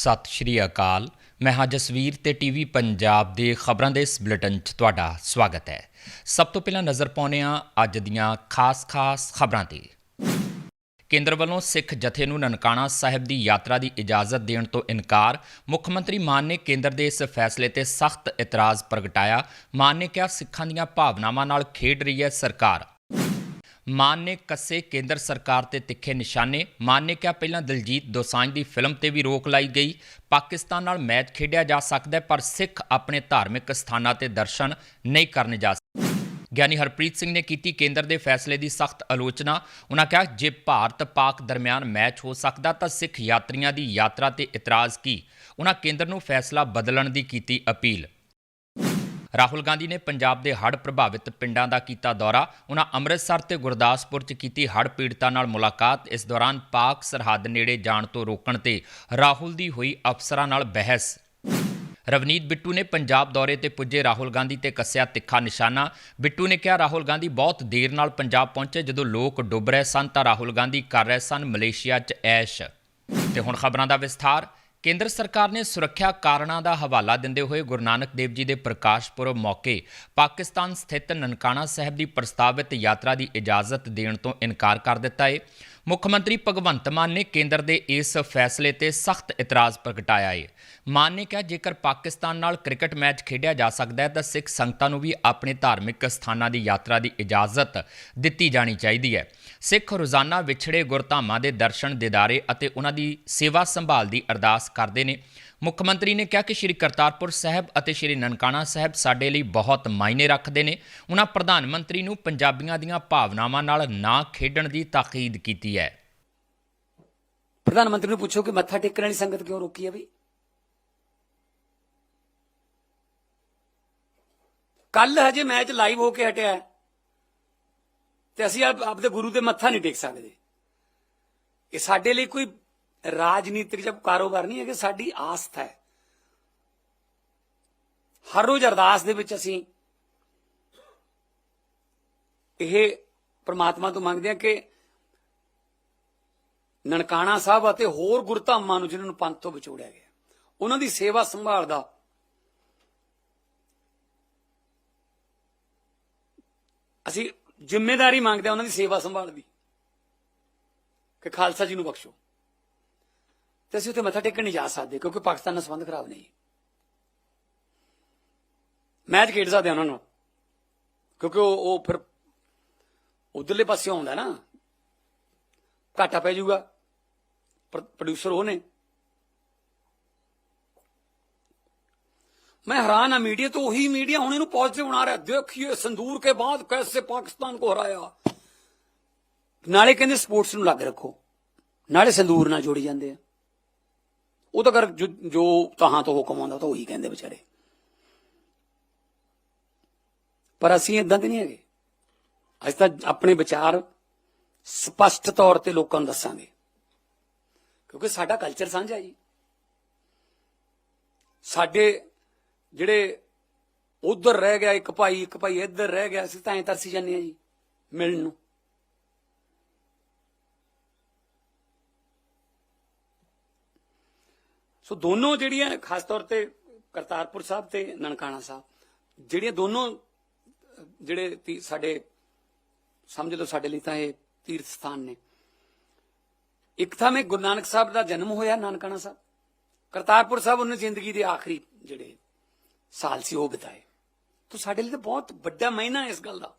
ਸਤਿ ਸ਼੍ਰੀ ਅਕਾਲ। ਮੈਂ ਹਾਂ ਜਸਵੀਰ ਤੇ ਟੀਵੀ ਪੰਜਾਬ ਦੇ ਖਬਰਾਂ ਦੇ ਇਸ ਬੁਲੇਟਿਨ 'ਚ ਤੁਹਾਡਾ ਸਵਾਗਤ ਹੈ। ਸਭ ਤੋਂ ਪਹਿਲਾਂ ਨਜ਼ਰ ਪਾਉਂਦੇ ਹਾਂ ਅੱਜ ਦੀਆਂ ਖਾਸ-ਖਾਸ ਖਬਰਾਂ ਤੇ। ਕੇਂਦਰ ਵੱਲੋਂ ਸਿੱਖ ਜਥੇ ਨੂੰ ਨਨਕਾਣਾ ਸਾਹਿਬ ਦੀ ਯਾਤਰਾ ਦੀ ਇਜਾਜ਼ਤ ਦੇਣ ਤੋਂ ਇਨਕਾਰ, ਮੁੱਖ ਮੰਤਰੀ ਮਾਨ ਨੇ ਕੇਂਦਰ ਦੇ ਇਸ ਫੈਸਲੇ ਤੇ ਸਖਤ ਇਤਰਾਜ਼ ਪ੍ਰਗਟਾਇਆ। ਮਾਨ ਨੇ ਕਿਹਾ, ਸਿੱਖਾਂ ਦੀਆਂ ਭਾਵਨਾਵਾਂ ਨਾਲ ਖੇਡ ਰਹੀ ਹੈ ਸਰਕਾਰ। ਮਾਨ ਨੇ ਕੱਸੇ ਕੇਂਦਰ ਸਰਕਾਰ ਤੇ ਤਿੱਖੇ ਨਿਸ਼ਾਨੇ। ਮਾਨ ਨੇ ਕਿਹਾ ਪਹਿਲਾਂ ਦਲਜੀਤ ਦੋਸਾਂਝ ਦੀ ਫਿਲਮ ਤੇ ਵੀ ਰੋਕ ਲਾਈ ਗਈ। ਪਾਕਿਸਤਾਨ ਨਾਲ ਮੈਚ ਖੇਡਿਆ ਜਾ ਸਕਦਾ ਹੈ, ਪਰ ਸਿੱਖ ਆਪਣੇ ਧਾਰਮਿਕ ਸਥਾਨਾਂ ਤੇ ਦਰਸ਼ਨ ਨਹੀਂ ਕਰਨ ਜਾ ਸਕਦੇ ਗਿਆਨੀ ਹਰਪ੍ਰੀਤ ਸਿੰਘ ਨੇ ਕੀਤੀ ਕੇਂਦਰ ਦੇ ਫੈਸਲੇ ਦੀ ਸਖਤ ਆਲੋਚਨਾ। ਉਹਨਾਂ ਕਿਹਾ, ਜੇ ਭਾਰਤ ਪਾਕ ਦਰਮਿਆਨ ਮੈਚ ਹੋ ਸਕਦਾ ਤਾਂ ਸਿੱਖ ਯਾਤਰੀਆਂ ਦੀ ਯਾਤਰਾ ਤੇ ਇਤਰਾਜ਼ ਕੀ? ਉਹਨਾਂ ਕੇਂਦਰ ਨੂੰ ਫੈਸਲਾ ਬਦਲਣ ਦੀ ਕੀਤੀ ਅਪੀਲ। ਰਾਹੁਲ ਗਾਂਧੀ ਨੇ ਪੰਜਾਬ ਦੇ ਹੜ੍ਹ ਪ੍ਰਭਾਵਿਤ ਪਿੰਡਾਂ ਦਾ ਕੀਤਾ ਦੌਰਾ। ਉਹਨਾਂ ਅੰਮ੍ਰਿਤਸਰ ਤੇ ਗੁਰਦਾਸਪੁਰ 'ਚ ਕੀਤੀ ਹੜ੍ਹ ਪੀੜਤਾਂ ਨਾਲ ਮੁਲਾਕਾਤ। ਇਸ ਦੌਰਾਨ ਪਾਕ ਸਰਹੱਦ ਨੇੜੇ ਜਾਣ ਤੋਂ ਰੋਕਣ ਤੇ ਰਾਹੁਲ ਦੀ ਹੋਈ ਅਫਸਰਾਂ ਨਾਲ ਬਹਿਸ। ਰਵਨੀਤ ਬਿੱਟੂ ਨੇ ਪੰਜਾਬ ਦੌਰੇ ਤੇ ਪੁੱਜੇ ਰਾਹੁਲ ਗਾਂਧੀ ਤੇ ਕੱਸਿਆ ਤਿੱਖਾ ਨਿਸ਼ਾਨਾ। ਬਿੱਟੂ ਨੇ ਕਿਹਾ, ਰਾਹੁਲ ਗਾਂਧੀ ਬਹੁਤ ਦੇਰ ਨਾਲ ਪੰਜਾਬ ਪਹੁੰਚੇ, ਜਦੋਂ ਲੋਕ ਡੁੱਬ ਰਹੇ ਸਨ ਤਾਂ ਰਾਹੁਲ ਗਾਂਧੀ ਕਰ ਰਹੇ ਸਨ ਮਲੇਸ਼ੀਆ 'ਚ ਐਸ਼। ਤੇ ਹੁਣ ਖਬਰਾਂ ਦਾ ਵਿਸਥਾਰ। ਕੇਂਦਰ ਸਰਕਾਰ ਨੇ ਸੁਰੱਖਿਆ ਕਾਰਨਾਂ ਦਾ ਹਵਾਲਾ ਦਿੰਦੇ ਹੋਏ ਗੁਰੂ ਨਾਨਕ ਦੇਵ ਜੀ ਦੇ ਪ੍ਰਕਾਸ਼ ਪੁਰਬ ਮੌਕੇ ਪਾਕਿਸਤਾਨ ਸਥਿਤ ਨਨਕਾਣਾ ਸਾਹਿਬ ਦੀ ਪ੍ਰਸਤਾਵਿਤ ਯਾਤਰਾ ਦੀ ਇਜਾਜ਼ਤ ਦੇਣ ਤੋਂ ਇਨਕਾਰ ਕਰ ਦਿੱਤਾ ਹੈ ਮੁੱਖ ਮੰਤਰੀ ਭਗਵੰਤ ਮਾਨ ਨੇ ਕੇਂਦਰ ਦੇ ਇਸ ਫੈਸਲੇ ਤੇ ਸਖਤ ਇਤਰਾਜ਼ ਪ੍ਰਗਟਾਇਆ ਹੈ ਮਾਨ ਨੇ ਕਿਹਾ, ਜੇਕਰ ਪਾਕਿਸਤਾਨ ਨਾਲ ਕ੍ਰਿਕਟ ਮੈਚ ਖੇਡਿਆ ਜਾ ਸਕਦਾ ਹੈ, ਤਾਂ ਸਿੱਖ ਸੰਗਤਾਂ ਨੂੰ ਵੀ ਆਪਣੇ ਧਾਰਮਿਕ ਸਥਾਨਾਂ ਦੀ ਯਾਤਰਾ ਦੀ ਇਜਾਜ਼ਤ ਦਿੱਤੀ ਜਾਣੀ ਚਾਹੀਦੀ ਹੈ। ਸਿੱਖ ਰੋਜ਼ਾਨਾ ਵਿਛੜੇ ਗੁਰਧਾਮਾਂ ਦੇ ਦਰਸ਼ਨ, ਦਿਦਾਰੇ ਅਤੇ ਉਹਨਾਂ ਦੀ ਸੇਵਾ ਸੰਭਾਲ ਦੀ ਅਰਦਾਸ ਕਰਦੇ ਨੇ। ਮੁੱਖ ਮੰਤਰੀ ਨੇ ਕਿਹਾ ਕਿ ਸ਼੍ਰੀ ਕਰਤਾਰਪੁਰ ਸਾਹਿਬ ਅਤੇ ਸ਼੍ਰੀ ਨਨਕਾਣਾ ਸਾਹਿਬ ਸਾਡੇ ਲਈ ਬਹੁਤ ਮਾਇਨੇ ਰੱਖਦੇ ਨੇ। ਉਹਨਾਂ ਪ੍ਰਧਾਨ ਮੰਤਰੀ ਨੂੰ ਪੰਜਾਬੀਆਂ ਦੀਆਂ ਭਾਵਨਾਵਾਂ ਨਾਲ ਨਾ ਖੇਡਣ ਦੀ ਤਾਕੀਦ ਕੀਤੀ ਹੈ। ਪ੍ਰਧਾਨ ਮੰਤਰੀ ਨੂੰ ਪੁੱਛੋ ਕਿ ਮੱਥਾ ਟੇਕਣ ਵਾਲੀ ਸੰਗਤ ਕਿਉਂ ਰੋਕੀ ਹੈ ਵੀ ਕੱਲ ਹਜੇ ਮੈਚ ਲਾਈਵ ਹੋ ਕੇ ਹਟਿਆ ਹੈ ਤੇ ਅਸੀਂ ਆਪ- ਆਪਦੇ ਗੁਰੂ ਦੇ ਮੱਥਾ ਨਹੀਂ ਟੇਕ ਸਕਦੇ। ਇਹ ਸਾਡੇ ਲਈ ਕੋਈ ਰਾਜਨੀਤਿਕ ਜਾਂ ਕਾਰੋਬਾਰ ਨਹੀਂ ਹੈ ਕਿ ਸਾਡੀ ਆਸਥਾ ਹੈ। ਹਰ ਰੋਜ਼ ਅਰਦਾਸ ਦੇ ਵਿੱਚ ਅਸੀਂ ਇਹ ਪ੍ਰਮਾਤਮਾ ਤੋਂ ਮੰਗਦੇ ਹਾਂ ਕਿ ਨਨਕਾਣਾ ਸਾਹਿਬ ਅਤੇ ਹੋਰ ਗੁਰਧਾਮਾਂ ਨੂੰ ਜਿਨ੍ਹਾਂ ਨੂੰ ਪੰਥ ਤੋਂ ਵਿਛੋੜਿਆ ਗਿਆ, ਉਹਨਾਂ ਦੀ ਸੇਵਾ ਸੰਭਾਲ ਦਾ ਅਸੀਂ ਜ਼ਿੰਮੇਵਾਰੀ ਮੰਗਦੇ ਹਾਂ ਉਹਨਾਂ ਦੀ ਸੇਵਾ ਸੰਭਾਲ ਦੀ, ਕਿ ਖਾਲਸਾ ਜੀ ਨੂੰ ਬਖਸ਼ੋ। ਤੇ ਅਸੀਂ ਉੱਥੇ ਮੱਥਾ ਟੇਕਣ ਨਹੀਂ ਜਾ ਸਕਦੇ ਕਿਉਂਕਿ ਪਾਕਿਸਤਾਨ ਨਾਲ ਸੰਬੰਧ ਖਰਾਬ ਨਹੀਂ ਮੈਚ ਖੇਡ ਸਕਦੇ ਹਾਂ ਉਹਨਾਂ ਨਾਲ ਕਿਉਂਕਿ ਉਹ ਉਹ ਫਿਰ ਉਧਰਲੇ ਪਾਸੇ ਆਉਂਦਾ ਨਾ ਘਾਟਾ ਪੈ ਜਾਊਗਾ ਪ੍ਰੋਡਿਊਸਰ ਉਹ ਨੇ मैं हैरान है मीडिया तो वही मीडिया ਹੁਣ ਇਹਨੂੰ ਪੋਜ਼ਿਟਿਵ ਬਣਾ ਰਿਹਾ ਦੇਖੀਏ ਸੰਦੂਰ ਕੇ ਬਾਅਦ ਕੈਸੇ ਪਾਕਿਸਤਾਨ ਕੋ ਹਰਾਇਆ ਨਾਲੇ ਕਹਿੰਦੇ ਸਪੋਰਟਸ ਨੂੰ ਲੱਗ ਰੱਖੋ ਨਾਲੇ ਸੰਦੂਰ ਨਾਲ ਜੋੜੀ ਜਾਂਦੇ ਆ ਉਹ ਤਾਂ ਕਰ ਜੋ ਜੋ ਤਹਾਂ ਤੋਂ ਹੁਕਮ ਆਉਂਦਾ ਤਾਂ ਉਹੀ ਕਹਿੰਦੇ ਵਿਚਾਰੇ। ਪਰ ਅਸੀਂ ਇਦਾਂ ਦੇ ਨਹੀਂ ਹੈਗੇ। ਅਸੀਂ ਤਾਂ ਆਪਣੇ ਵਿਚਾਰ ਸਪਸ਼ਟ ਤੌਰ ਤੇ ਲੋਕਾਂ ਨੂੰ ਦੱਸਾਂਗੇ। ਕਿਉਂਕਿ ਸਾਡਾ ਕਲਚਰ ਸਾਂਝਾ ਜੀ। ਸਾਡੇ ਜਿਹੜੇ ਉਧਰ ਰਹਿ ਗਿਆ, ਇੱਕ ਭਾਈ ਇੱਕ ਭਾਈ ਇੱਧਰ ਰਹਿ ਗਿਆ, ਅਸੀਂ ਤਾਂ ਐਂ ਤਰਸੀ ਜਾਂਦੇ ਆ ਜੀ, ਮਿਲਣ ਨੂੰ। ਸੋ ਦੋਨੋਂ ਜਿਹੜੀਆਂ ਖਾਸ ਤੌਰ ਤੇ ਕਰਤਾਰਪੁਰ ਸਾਹਿਬ ਤੇ ਨਨਕਾਣਾ ਸਾਹਿਬ, ਜਿਹੜੀਆਂ ਦੋਨੋਂ ਜਿਹੜੇ ਤੀ- ਸਾਡੇ, ਸਮਝ ਲਓ ਸਾਡੇ ਲਈ ਤਾਂ ਇਹ ਤੀਰਥ ਸਥਾਨ ਨੇ। ਇੱਕ ਤਾਂ ਮੈਂ ਗੁਰੂ ਨਾਨਕ ਸਾਹਿਬ ਦਾ ਜਨਮ ਹੋਇਆ ਨਾਨਕਾਣਾ ਸਾਹਿਬ। ਕਰਤਾਰਪੁਰ ਸਾਹਿਬ ਉਹਨੇ ਜ਼ਿੰਦਗੀ ਦੇ ਆਖਰੀ ਜਿਹੜੇ ਸਾਲ ਸੀ ਉਹ ਬਿਤਾਏ। ਤਾਂ ਸਾਡੇ ਲਈ ਤਾਂ ਬਹੁਤ ਵੱਡਾ ਮਹੀਨਾ ਇਸ ਗੱਲ ਦਾ।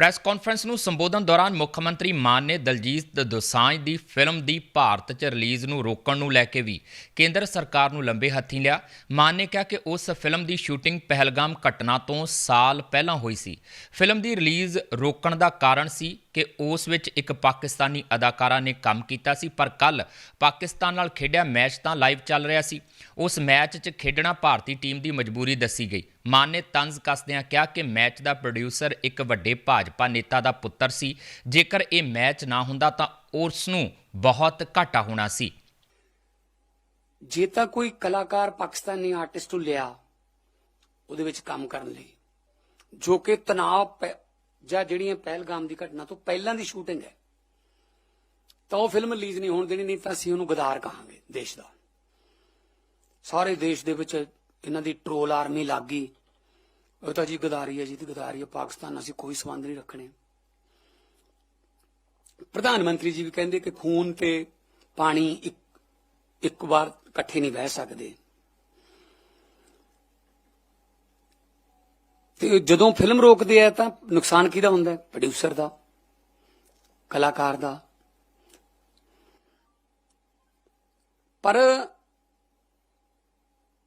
ਪ੍ਰੈਸ ਕਾਨਫਰੰਸ ਨੂੰ ਸੰਬੋਧਨ ਦੌਰਾਨ ਮੁੱਖ ਮੰਤਰੀ ਮਾਨ ਨੇ ਦਲਜੀਤ ਦੋਸਾਂਝ ਦੀ ਫਿਲਮ ਦੀ ਭਾਰਤ 'ਚ ਰਿਲੀਜ਼ ਨੂੰ ਰੋਕਣ ਨੂੰ ਲੈ ਕੇ ਵੀ ਕੇਂਦਰ ਸਰਕਾਰ ਨੂੰ ਲੰਬੇ ਹੱਥੀਂ ਲਿਆ। ਮਾਨ ਨੇ ਕਿਹਾ ਕਿ ਉਸ ਫਿਲਮ ਦੀ ਸ਼ੂਟਿੰਗ ਪਹਿਲਗਾਮ ਘਟਨਾ ਤੋਂ ਸਾਲ ਪਹਿਲਾਂ ਹੋਈ ਸੀ। ਫਿਲਮ ਦੀ ਰਿਲੀਜ਼ ਰੋਕਣ ਦਾ ਕਾਰਨ ਸੀ ਕਿ ਉਸ ਵਿੱਚ ਇੱਕ ਪਾਕਿਸਤਾਨੀ ਅਦਾਕਾਰਾ ਨੇ ਕੰਮ ਕੀਤਾ ਸੀ, ਪਰ ਕੱਲ ਪਾਕਿਸਤਾਨ ਨਾਲ ਖੇਡਿਆ ਮੈਚ ਤਾਂ ਲਾਈਵ ਚੱਲ ਰਿਹਾ ਸੀ। ਉਸ ਮੈਚ 'ਚ ਖੇਡਣਾ ਭਾਰਤੀ ਟੀਮ ਦੀ ਮਜਬੂਰੀ ਦੱਸੀ ਗਈ। ਮਾਨ ਨੇ ਤੰਜ਼ ਕੱਸਦਿਆਂ ਕਿਹਾ ਕਿ ਮੈਚ ਦਾ ਪ੍ਰੋਡਿਊਸਰ ਇੱਕ ਵੱਡੇ ਭਾਜਪਾ ਨੇਤਾ ਦਾ ਪੁੱਤਰ ਸੀ। ਜੇਕਰ ਇਹ ਮੈਚ ਨਾ ਹੁੰਦਾ ਤਾਂ ਉਸ ਨੂੰ ਬਹੁਤ ਘਾਟਾ ਹੋਣਾ ਸੀ। ਜੇ ਤਾਂ ਕੋਈ ਕਲਾਕਾਰ ਪਾਕਿਸਤਾਨੀ ਆਰਟਿਸਟ ਨੂੰ ਲਿਆ ਉਹਦੇ ਵਿੱਚ ਕੰਮ ਕਰਨ ਲਈ, ਜੋ ਕਿ ਤਣਾਅ ਪੈ- ਜਾਂ ਜਿਹੜੀਆਂ ਪਹਿਲਗਾਮ ਦੀ ਘਟਨਾ ਤੋਂ ਪਹਿਲਾਂ ਦੀ ਸ਼ੂਟਿੰਗ ਹੈ, ਤਾਂ ਉਹ ਫਿਲਮ ਰਿਲੀਜ਼ ਨਹੀਂ ਹੋਣ ਦੇਣੀ, ਨਹੀਂ ਤਾਂ ਅਸੀਂ ਉਹਨੂੰ ਗਦਾਰ ਕਹਾਂਗੇ, ਦੇਸ਼ ਦਾ। ਸਾਰੇ ਦੇਸ਼ ਦੇ ਵਿੱਚ ਇਹਨਾਂ ਦੀ ਟਰੋਲ ਆਰਮੀ ਲੱਗ ਗਈ। ਉਹ ਤਾਂ ਜੀ ਗਦਾਰੀ ਹੈ ਜੀ, ਤੇ ਗਦਾਰੀ ਹੈ ਪਾਕਿਸਤਾਨ ਨਾਲ ਅਸੀਂ ਕੋਈ ਸੰਬੰਧ ਨਹੀਂ ਰੱਖਣੇ। ਪ੍ਰਧਾਨ ਮੰਤਰੀ ਜੀ ਵੀ ਕਹਿੰਦੇ ਕਿ ਖੂਨ ਤੇ ਪਾਣੀ ਇੱਕ ਇੱਕ ਵਾਰ ਇਕੱਠੇ ਨਹੀਂ ਬਹਿ ਸਕਦੇ। ਤੇ ਜਦੋਂ ਫਿਲਮ ਰੋਕਦੇ ਆ ਤਾਂ ਨੁਕਸਾਨ ਕਿਹਦਾ ਹੁੰਦਾ? ਹੈ ਪ੍ਰੋਡਿਊਸਰ ਦਾ, ਕਲਾਕਾਰ ਦਾ। ਪਰ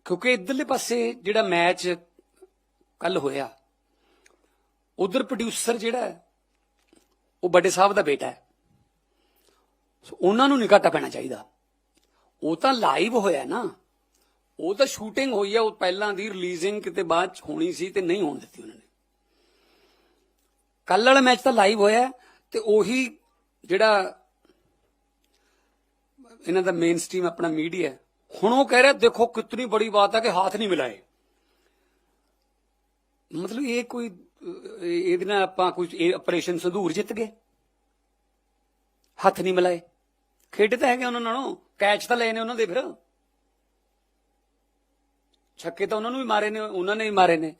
ਕਿਉਂਕਿ ਇਧਰਲੇ ਪਾਸੇ ਜਿਹੜਾ ਮੈਚ ਕੱਲ ਹੋਇਆ, ਉਧਰ ਪ੍ਰੋਡਿਊਸਰ ਜਿਹੜਾ ਉਹ ਵੱਡੇ ਸਾਹਿਬ ਦਾ ਬੇਟਾ ਹੈ। ਸੋ ਉਹਨਾਂ ਨੂੰ ਨਹੀਂ ਘਾਟਾ ਪੈਣਾ ਚਾਹੀਦਾ। ਉਹ ਤਾਂ ਲਾਈਵ ਹੋਇਆ ਨਾ। ਉਹ ਤਾਂ ਸ਼ੂਟਿੰਗ ਹੋਈ ਹੈ ਉਹ ਪਹਿਲਾਂ ਦੀ ਰਿਲੀਜ਼ਿੰਗ ਕਿਤੇ ਬਾਅਦ ਚ ਹੋਣੀ ਸੀ ਤੇ ਨਹੀਂ ਹੋਣ ਦਿੱਤੀ ਉਹਨਾਂ ਨੇ। ਕੱਲ ਵਾਲਾ ਮੈਚ ਤਾਂ ਲਾਈਵ ਹੋਇਆ ਤੇ ਉਹੀ ਜਿਹੜਾ ਇਹਨਾਂ ਦਾ ਮੇਨ ਸਟ੍ਰੀਮ ਆਪਣਾ ਮੀਡੀਆ ਹੁਣ ਉਹ ਕਹਿ ਰਿਹਾ, ਦੇਖੋ ਕਿਤਨੀ ਬੜੀ ਬਾਤ ਹੈ ਕਿ ਹੱਥ ਨਹੀਂ ਮਿਲਾਏ। ਮਤਲਬ ਇਹ ਕੋਈ ਇਹਦੇ ਨਾਲ ਆਪਾਂ ਕੋਈ ਆਪਰੇਸ਼ਨ ਸੰਧੂਰ ਜਿੱਤ ਗਏ। ਹੱਥ ਨਹੀਂ ਮਿਲਾਏ। ਖੇਡ ਤਾਂ ਹੈਗੇ ਉਹਨਾਂ ਨਾਲੋਂ, ਕੈਚ ਤਾਂ ਲਏ ਨੇ ਉਹਨਾਂ ਦੇ ਫਿਰ। ਛੱਕੇ ਤਾਂ ਉਹਨਾਂ ਨੂੰ ਵੀ ਮਾਰੇ ਨੇ, ਉਹਨਾਂ ਨੇ ਵੀ ਮਾਰੇ ਨੇ।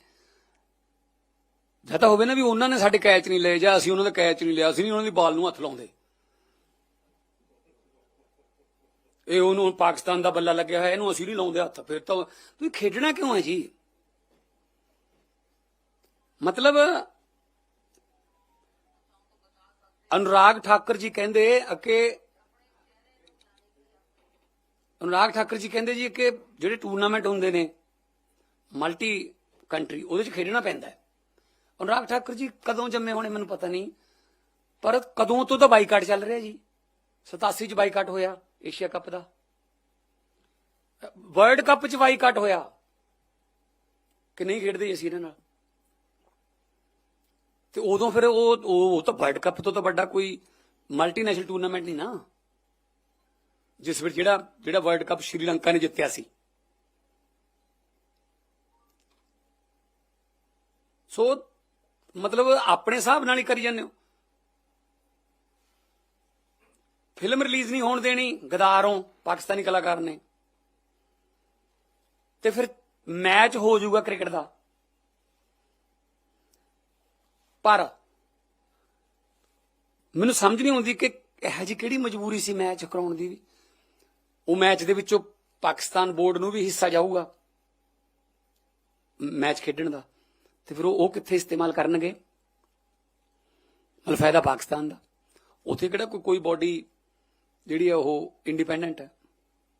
ਜਾਂ ਤਾਂ ਹੋਵੇ ਨਾ ਵੀ ਉਹਨਾਂ ਨੇ ਸਾਡੇ ਕੈਚ ਨਹੀਂ ਲਏ, ਜਾਂ ਅਸੀਂ ਉਹਨਾਂ ਦਾ ਕੈਚ ਨਹੀਂ ਲਿਆ, ਅਸੀਂ ਨਹੀਂ ਉਹਨਾਂ ਦੀ ਬਾਲ ਨੂੰ ਹੱਥ ਲਾਉਂਦੇ। ਇਹ ਉਹਨੂੰ ਪਾਕਿਸਤਾਨ ਦਾ ਬੱਲਾ ਲੱਗਿਆ ਹੋਇਆ, ਇਹਨੂੰ ਅਸੀਂ ਨਹੀਂ ਲਾਉਂਦੇ ਹੱਥ। ਫਿਰ ਤਾਂ ਤੁਸੀਂ ਖੇਡਣਾ ਕਿਉਂ ਹੈ ਜੀ? ਮਤਲਬ ਅਨੁਰਾਗ ਠਾਕਰ ਜੀ ਕਹਿੰਦੇ ਕਿ ਅਨੁਰਾਗ ਠਾਕਰ ਜੀ ਕਹਿੰਦੇ ਜੀ ਕਿ ਜਿਹੜੇ ਟੂਰਨਾਮੈਂਟ ਹੁੰਦੇ ਨੇ ਮਲਟੀ ਕੰਟਰੀ, ਉਹਦੇ 'ਚ ਖੇਡਣਾ ਪੈਂਦਾ ਹੈ। ਅਨੁਰਾਗ ਠਾਕੁਰ ਜੀ, ਕਦੋਂ ਜੰਮੇ ਹੋਣੇ ਮੈਨੂੰ ਪਤਾ ਨਹੀਂ, ਪਰ ਕਦੋਂ ਤੋਂ ਤਾਂ ਬਾਈਕਾਟ ਚੱਲ ਰਿਹਾ ਜੀ। 87 ਚ ਬਾਈਕਾਟ ਹੋਇਆ ਏਸ਼ੀਆ ਕੱਪ ਦਾ। ਵਰਲਡ ਕੱਪ ਚ ਬਾਈਕਾਟ ਹੋਇਆ। ਕਿ ਨਹੀਂ ਖੇਡਦੇ ਅਸੀਂ ਇਹਨਾਂ ਨਾਲ? ਤੇ ਉਦੋਂ ਫਿਰ ਉਹ ਉਹ ਤਾਂ ਵਰਲਡ ਕੱਪ ਤੋਂ ਤਾਂ ਵੱਡਾ ਕੋਈ ਮਲਟੀਨੈਸ਼ਨਲ ਟੂਰਨਾਮੈਂਟ ਨਹੀਂ ਨਾ। ਜਿਸ ਵਿੱਚ ਜਿਹੜਾ ਜਿਹੜਾ ਵਰਲਡ ਕੱਪ ਸ਼੍ਰੀਲੰਕਾ ਨੇ ਜਿੱਤਿਆ ਸੀ। ਸੋ ਮਤਲਬ ਆਪਣੇ ਹਿਸਾਬ ਨਾਲ ਹੀ ਕਰੀ ਜਾਂਦੇ ਹੋ। ਫਿਲਮ ਰਿਲੀਜ਼ ਨਹੀਂ ਹੋਣ ਦੇਣੀ, ਗਦਾਰੋਂ ਪਾਕਿਸਤਾਨੀ ਕਲਾਕਾਰ ਨੇ। ਤੇ ਫਿਰ ਮੈਚ ਹੋ ਜਾਊਗਾ ਕ੍ਰਿਕਟ ਦਾ। ਪਰ ਮੈਨੂੰ ਸਮਝ ਨਹੀਂ ਆਉਂਦੀ ਕਿ ਇਹ ਜੀ ਕਿਹੜੀ ਮਜਬੂਰੀ ਸੀ ਮੈਚ ਕਰਾਉਣ ਦੀ ਵੀ। ਉਹ ਮੈਚ ਦੇ ਵਿੱਚੋਂ ਪਾਕਿਸਤਾਨ ਬੋਰਡ ਨੂੰ ਵੀ ਹਿੱਸਾ ਜਾਊਗਾ। ਮੈਚ ਖੇਡਣ ਦਾ। ਤੇ ਫਿਰ ਉਹ ਉਹ ਕਿੱਥੇ ਇਸਤੇਮਾਲ ਕਰਨਗੇ? ਮਤਲਬ ਫਾਇਦਾ ਪਾਕਿਸਤਾਨ ਦਾ। ਉੱਥੇ ਕਿਹੜਾ ਕੋਈ ਕੋਈ ਬਾਡੀ ਜਿਹੜੀ ਆ ਉਹ ਇੰਡੀਪੈਂਡੈਂਟ ਹੈ?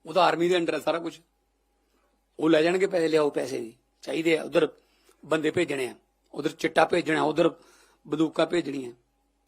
ਉਹਦਾ ਆਰਮੀ ਦੇ ਅੰਡਰ ਹੈ ਸਾਰਾ ਕੁਝ ਉਹ ਲੈ ਜਾਣਗੇ ਪੈਸੇ, ਲਿਆਓ ਪੈਸੇ ਦੀ ਚਾਹੀਦੇ ਆ। ਉਧਰ ਬੰਦੇ ਭੇਜਣੇ ਆ। ਉਧਰ ਚਿੱਟਾ ਭੇਜਣਾ, ਉਧਰ ਬੰਦੂਕਾਂ ਭੇਜਣੀਆਂ।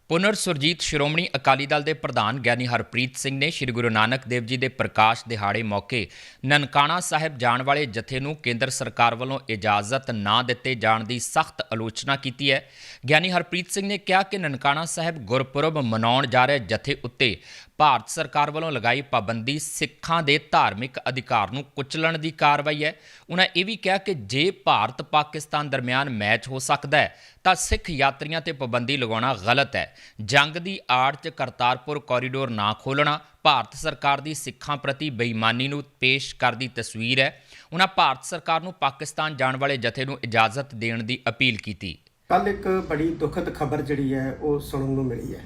ਪੁਨਰ ਸੁਰਜੀਤ ਸ਼੍ਰੋਮਣੀ ਅਕਾਲੀ ਦਲ ਦੇ ਪ੍ਰਧਾਨ ਗਿਆਨੀ ਹਰਪ੍ਰੀਤ ਸਿੰਘ ਨੇ ਸ੍ਰੀ ਗੁਰੂ ਨਾਨਕ ਦੇਵ ਜੀ ਦੇ ਪ੍ਰਕਾਸ਼ ਦਿਹਾੜੇ ਮੌਕੇ ਨਨਕਾਣਾ ਸਾਹਿਬ ਜਾਣ ਵਾਲੇ ਜਥੇ ਨੂੰ ਕੇਂਦਰ ਸਰਕਾਰ ਵੱਲੋਂ ਇਜਾਜ਼ਤ ਨਾ ਦਿੱਤੇ ਜਾਣ ਦੀ ਸਖਤ ਆਲੋਚਨਾ ਕੀਤੀ ਹੈ। ਗਿਆਨੀ ਹਰਪ੍ਰੀਤ ਸਿੰਘ ਨੇ ਕਿਹਾ ਕਿ ਨਨਕਾਣਾ ਸਾਹਿਬ ਗੁਰਪੁਰਬ ਮਨਾਉਣ ਜਾ ਰਹੇ ਜਥੇ ਉੱਤੇ ਭਾਰਤ ਸਰਕਾਰ ਵੱਲੋਂ ਲਗਾਈ ਪਾਬੰਦੀ ਸਿੱਖਾਂ ਦੇ ਧਾਰਮਿਕ ਅਧਿਕਾਰ ਨੂੰ ਕੁਚਲਣ ਦੀ ਕਾਰਵਾਈ ਹੈ। ਉਹਨਾਂ ਇਹ ਵੀ ਕਿਹਾ ਕਿ ਜੇ ਭਾਰਤ ਪਾਕਿਸਤਾਨ ਦਰਮਿਆਨ ਮੈਚ ਹੋ ਸਕਦਾ ਹੈ, ਤਾਂ ਸਿੱਖ ਯਾਤਰੀਆਂ ਤੇ ਪਾਬੰਦੀ ਲਗਾਉਣਾ ਗਲਤ ਹੈ। ਜੰਗ ਦੀ ਆੜ 'ਚ ਕਰਤਾਰਪੁਰ ਕੋਰੀਡੋਰ ਨਾ ਖੋਲਣਾ ਭਾਰਤ ਸਰਕਾਰ ਦੀ ਸਿੱਖਾਂ ਪ੍ਰਤੀ ਬੇਈਮਾਨੀ ਨੂੰ ਪੇਸ਼ ਕਰਦੀ ਤਸਵੀਰ ਹੈ। ਉਹਨਾਂ ਭਾਰਤ ਸਰਕਾਰ ਨੂੰ ਪਾਕਿਸਤਾਨ ਜਾਣ ਵਾਲੇ ਜਥੇ ਨੂੰ ਇਜਾਜ਼ਤ ਦੇਣ ਦੀ ਅਪੀਲ ਕੀਤੀ। ਕੱਲ ਇੱਕ ਬੜੀ ਦੁਖਦ ਖਬਰ ਜਿਹੜੀ ਹੈ, ਉਹ ਸੁਣਨ ਨੂੰ ਮਿਲੀ ਹੈ।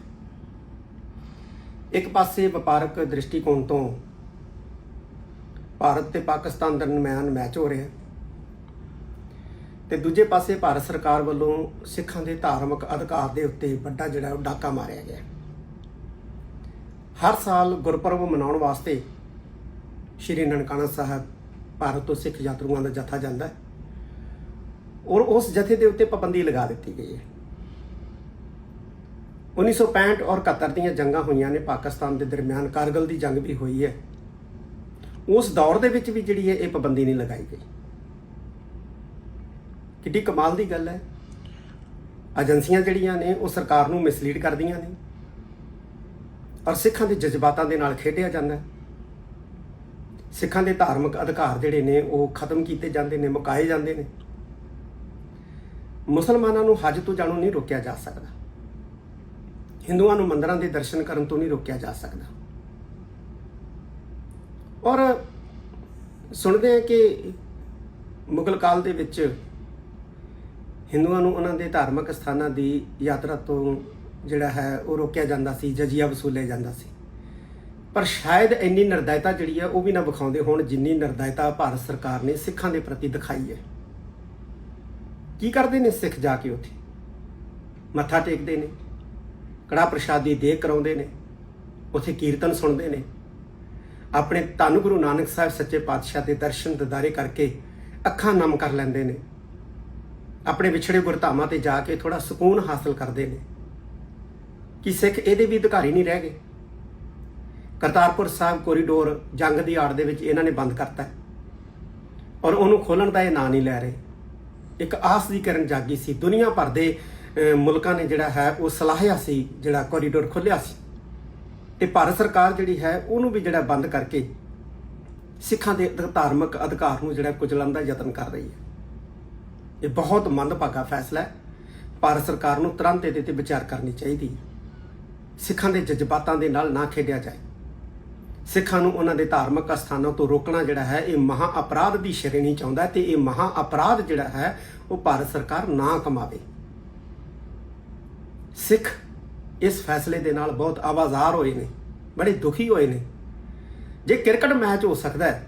ਇੱਕ ਪਾਸੇ ਵਪਾਰਕ ਦ੍ਰਿਸ਼ਟੀਕੋਣ ਤੋਂ ਭਾਰਤ ਤੇ ਪਾਕਿਸਤਾਨ ਦਰਮਿਆਨ ਮੈਚ ਹੋ ਰਿਹਾ ਹੈ ਤੇ ਦੂਜੇ ਪਾਸੇ ਭਾਰਤ ਸਰਕਾਰ ਵੱਲੋਂ ਸਿੱਖਾਂ ਦੇ ਧਾਰਮਿਕ ਅਧਿਕਾਰ ਦੇ ਉੱਤੇ ਵੱਡਾ ਜਿਹੜਾ ਉਹ ਡਾਕਾ ਮਾਰਿਆ ਗਿਆ ਹਰ ਸਾਲ ਗੁਰਪੁਰਬ ਮਨਾਉਣ ਵਾਸਤੇ ਸ਼੍ਰੀ ਨਨਕਾਣਾ ਸਾਹਿਬ ਭਾਰਤ ਤੋਂ ਸਿੱਖ ਯਾਤਰੂਆਂ ਦਾ ਜਥਾ ਜਾਂਦਾ ਹੈ ਔਰ ਉਸ ਜਥੇ ਦੇ ਉੱਤੇ ਪਾਬੰਦੀ ਲਗਾ ਦਿੱਤੀ ਗਈ ਹੈ। 1965 ਔਰ 71 ਦੀਆਂ ਜੰਗਾਂ ਹੋਈਆਂ ਨੇ ਪਾਕਿਸਤਾਨ ਦੇ ਦਰਮਿਆਨ। ਕਾਰਗਲ ਦੀ ਜੰਗ ਵੀ ਹੋਈ ਹੈ। ਉਸ ਦੌਰ ਦੇ ਵਿੱਚ ਵੀ ਜਿਹੜੀ ਹੈ ਇਹ ਪਾਬੰਦੀ ਨਹੀਂ ਲਗਾਈ ਗਈ। ਕਿੱਡੀ ਕਮਾਲ ਦੀ ਗੱਲ ਹੈ। ਏਜੰਸੀਆਂ ਜਿਹੜੀਆਂ ਨੇ, ਉਹ ਸਰਕਾਰ ਨੂੰ ਮਿਸਲੀਡ ਕਰਦੀਆਂ ਨੇ। ਔਰ ਸਿੱਖਾਂ ਦੇ ਜਜ਼ਬਾਤਾਂ ਦੇ ਨਾਲ ਖੇਡਿਆ ਜਾਂਦਾ ਹੈ। ਸਿੱਖਾਂ ਦੇ ਧਾਰਮਿਕ ਅਧਿਕਾਰ ਜਿਹੜੇ ਨੇ, ਉਹ ਖਤਮ ਕੀਤੇ ਜਾਂਦੇ ਨੇ, ਮੁਕਾਏ ਜਾਂਦੇ ਨੇ। ਮੁਸਲਮਾਨਾਂ ਨੂੰ ਹਜ ਤੋਂ ਜਾਣੋਂ ਨਹੀਂ ਰੋਕਿਆ ਜਾ ਸਕਦਾ। ਹਿੰਦੂਆਂ ਨੂੰ ਮੰਦਰਾਂ ਦੇ ਦਰਸ਼ਨ ਕਰਨ ਤੋਂ ਨਹੀਂ ਰੋਕਿਆ ਜਾ ਸਕਦਾ। ਔਰ ਸੁਣਦੇ ਆ ਕਿ ਮੁਗਲ ਕਾਲ ਦੇ ਵਿੱਚ ਹਿੰਦੂਆਂ ਨੂੰ ਉਹਨਾਂ ਦੇ ਧਾਰਮਿਕ ਸਥਾਨਾਂ ਦੀ ਯਾਤਰਾ ਤੋਂ ਜਿਹੜਾ ਹੈ ਉਹ ਰੋਕਿਆ ਜਾਂਦਾ ਸੀ, ਜਜ਼ੀਆ ਵਸੂਲਿਆ ਜਾਂਦਾ ਸੀ। ਪਰ ਸ਼ਾਇਦ ਇੰਨੀ ਨਿਰਦਇਤਾ ਜਿਹੜੀ ਹੈ ਉਹ ਵੀ ਨਾ ਵਿਖਾਉਂਦੇ ਹੋਣ ਜਿੰਨੀ ਨਿਰਦਇਤਾ ਭਾਰਤ ਸਰਕਾਰ ਨੇ ਸਿੱਖਾਂ ਦੇ ਪ੍ਰਤੀ ਦਿਖਾਈ ਹੈ। ਕੀ ਕਰਦੇ ਨੇ ਸਿੱਖ ਜਾ ਕੇ ਉੱਥੇ? ਮੱਥਾ ਟੇਕਦੇ ਨੇ। ਕੜਾ ਪ੍ਰਸ਼ਾਦੀ ਦੇ ਕਰਾਉਂਦੇ ਨੇ, ਉੱਥੇ ਕੀਰਤਨ ਸੁਣਦੇ ਨੇ। ਆਪਣੇ ਧੰਨ ਗੁਰੂ ਨਾਨਕ ਸਾਹਿਬ ਸੱਚੇ ਪਾਤਸ਼ਾਹ ਦੇ ਦਰਸ਼ਨ ਦਿਦਾਰੇ ਕਰਕੇ ਅੱਖਾਂ ਨਮ ਕਰ ਲੈਂਦੇ ਨੇ। ਆਪਣੇ ਵਿਛੜੇ ਗੁਰਧਾਮਾਂ ਤੇ ਜਾ ਕੇ ਥੋੜਾ ਸਕੂਨ ਹਾਸਲ ਕਰਦੇ ਨੇ। ਕਿ ਸਿੱਖ ਇਹਦੇ ਵੀ ਅਧਿਕਾਰੀ ਨਹੀਂ ਰਹਿ ਗਏ? ਕਰਤਾਰਪੁਰ ਸਾਹਿਬ ਕੋਰੀਡੋਰ ਜੰਗ ਦੀ ਆੜ ਦੇ ਵਿੱਚ ਇਹਨਾਂ ਨੇ ਬੰਦ ਕਰਤਾ ਔਰ ਉਹਨੂੰ ਖੋਲਣ ਦਾ ਇਹ ਨਾਂ ਨਹੀਂ ਲੈ ਰਹੇ। ਇੱਕ ਆਸ ਦੀ ਕਿਰਨ ਜਾਗੀ ਸੀ, ਦੁਨੀਆ ਭਰ ਦੇ ਮੁਲਕਾਂ ਨੇ ਜਿਹੜਾ ਹੈ, ਉਹ ਸਲਾਹਿਆ ਸੀ, ਜਿਹੜਾ ਕੋਰੀਡੋਰ ਖੋਲਿਆ ਸੀ। ਤੇ ਭਾਰਤ ਸਰਕਾਰ ਜਿਹੜੀ ਹੈ, ਉਹਨੂੰ ਵੀ ਜਿਹੜਾ ਬੰਦ ਕਰਕੇ ਸਿੱਖਾਂ ਦੇ ਅਧ- ਧਾਰਮਿਕ ਅਧਿਕਾਰ ਨੂੰ ਜਿਹੜਾ ਕੁਚਲਣ ਦਾ ਯਤਨ ਕਰ ਰਹੀ ਹੈ। ਇਹ ਬਹੁਤ ਮੰਦਭਾਗਾ ਫੈਸਲਾ ਹੈ। ਭਾਰਤ ਸਰਕਾਰ ਨੂੰ ਤੁਰੰਤ ਇਹਦੇ ਤੇ ਵਿਚਾਰ ਕਰਨੀ ਚਾਹੀਦੀ ਹੈ। ਸਿੱਖਾਂ ਦੇ ਜਜ਼ਬਾਤਾਂ ਦੇ ਨਾਲ ਨਾ ਖੇਡਿਆ ਜਾਏ। ਸਿੱਖਾਂ ਨੂੰ ਉਹਨਾਂ ਦੇ ਧਾਰਮਿਕ ਸਥਾਨਾਂ ਤੋਂ ਰੋਕਣਾ ਜਿਹੜਾ ਹੈ, ਇਹ ਮਹਾ ਅਪਰਾਧ ਦੀ ਸ਼੍ਰੇਣੀ ਚ ਆਉਂਦਾ ਹੈ ਤੇ ਇਹ ਮਹਾ ਅਪਰਾਧ ਜਿਹੜਾ ਹੈ, ਉਹ ਭਾਰਤ ਸਰਕਾਰ ਨਾ ਕਮਾਵੇ। ਸਿੱਖ ਇਸ ਫੈਸਲੇ ਦੇ ਨਾਲ ਬਹੁਤ ਆਵਾਜ਼ਾਰ ਹੋਏ ਨੇ, ਬੜੇ ਦੁਖੀ ਹੋਏ ਨੇ। ਜੇ ਕ੍ਰਿਕਟ ਮੈਚ ਹੋ ਸਕਦਾ ਹੈ,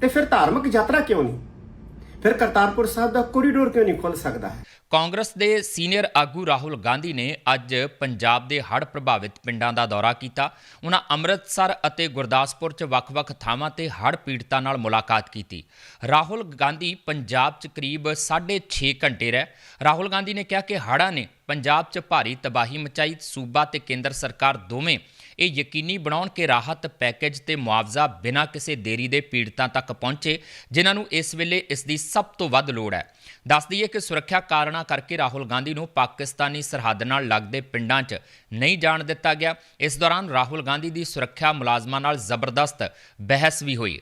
ਤੇ ਫਿਰ ਧਾਰਮਿਕ ਯਾਤਰਾ ਕਿਉਂ ਨਹੀਂ? ਫਿਰ ਕਰਤਾਰਪੁਰ ਸਾਹਿਬ ਦਾ ਕੋਰੀਡੋਰ ਕਿਉਂ ਨਹੀਂ ਖੁੱਲ ਸਕਦਾ ਹੈ? ਕਾਂਗਰਸ ਦੇ ਸੀਨੀਅਰ ਆਗੂ ਰਾਹੁਲ ਗਾਂਧੀ ਨੇ ਅੱਜ ਪੰਜਾਬ ਦੇ ਹੜ੍ਹ ਪ੍ਰਭਾਵਿਤ ਪਿੰਡਾਂ ਦਾ ਦੌਰਾ ਕੀਤਾ। ਉਹਨਾਂ ਅੰਮ੍ਰਿਤਸਰ ਅਤੇ ਗੁਰਦਾਸਪੁਰ 'ਚ ਵੱਖ-ਵੱਖ ਥਾਵਾਂ ਤੇ ਹੜ੍ਹ ਪੀੜਤਾਂ ਨਾਲ ਮੁਲਾਕਾਤ ਕੀਤੀ। ਰਾਹੁਲ ਗਾਂਧੀ ਪੰਜਾਬ 'ਚ ਕਰੀਬ 6.5 ਘੰਟੇ ਰਹਿ। ਰਾਹੁਲ ਗਾਂਧੀ ਨੇ ਕਿਹਾ ਕਿ ਹੜ੍ਹਾਂ ਨੇ ਪੰਜਾਬ 'ਚ ਭਾਰੀ ਤਬਾਹੀ ਮਚਾਈ। ਸੂਬਾ ਤੇ ਕੇਂਦਰ ਸਰਕਾਰ ਦੋਵੇਂ ਇਹ ਯਕੀਨੀ ਬਣਾਉਣ ਕਿ ਰਾਹਤ ਪੈਕੇਜ ਤੇ ਮੁਆਵਜ਼ਾ ਬਿਨਾਂ ਕਿਸੇ ਦੇਰੀ ਦੇ ਪੀੜਤਾਂ ਤੱਕ ਪਹੁੰਚੇ, ਜਿਨ੍ਹਾਂ ਨੂੰ ਇਸ ਵੇਲੇ ਇਸ ਦੀ ਸਭ ਤੋਂ ਵੱਧ ਲੋੜ ਹੈ। ਦੱਸ ਦਈਏ ਕਿ ਸੁਰੱਖਿਆ ਕਾਰਨਾਂ ਕਰਕੇ ਰਾਹੁਲ ਗਾਂਧੀ ਨੂੰ ਪਾਕਿਸਤਾਨੀ ਸਰਹੱਦ ਨਾਲ ਲੱਗਦੇ ਪਿੰਡਾਂ 'ਚ ਨਹੀਂ ਜਾਣ ਦਿੱਤਾ ਗਿਆ। ਇਸ ਦੌਰਾਨ ਰਾਹੁਲ ਗਾਂਧੀ ਦੀ ਸੁਰੱਖਿਆ ਮੁਲਾਜ਼ਮਾਂ ਨਾਲ ਜ਼ਬਰਦਸਤ ਬਹਿਸ ਵੀ ਹੋਈ।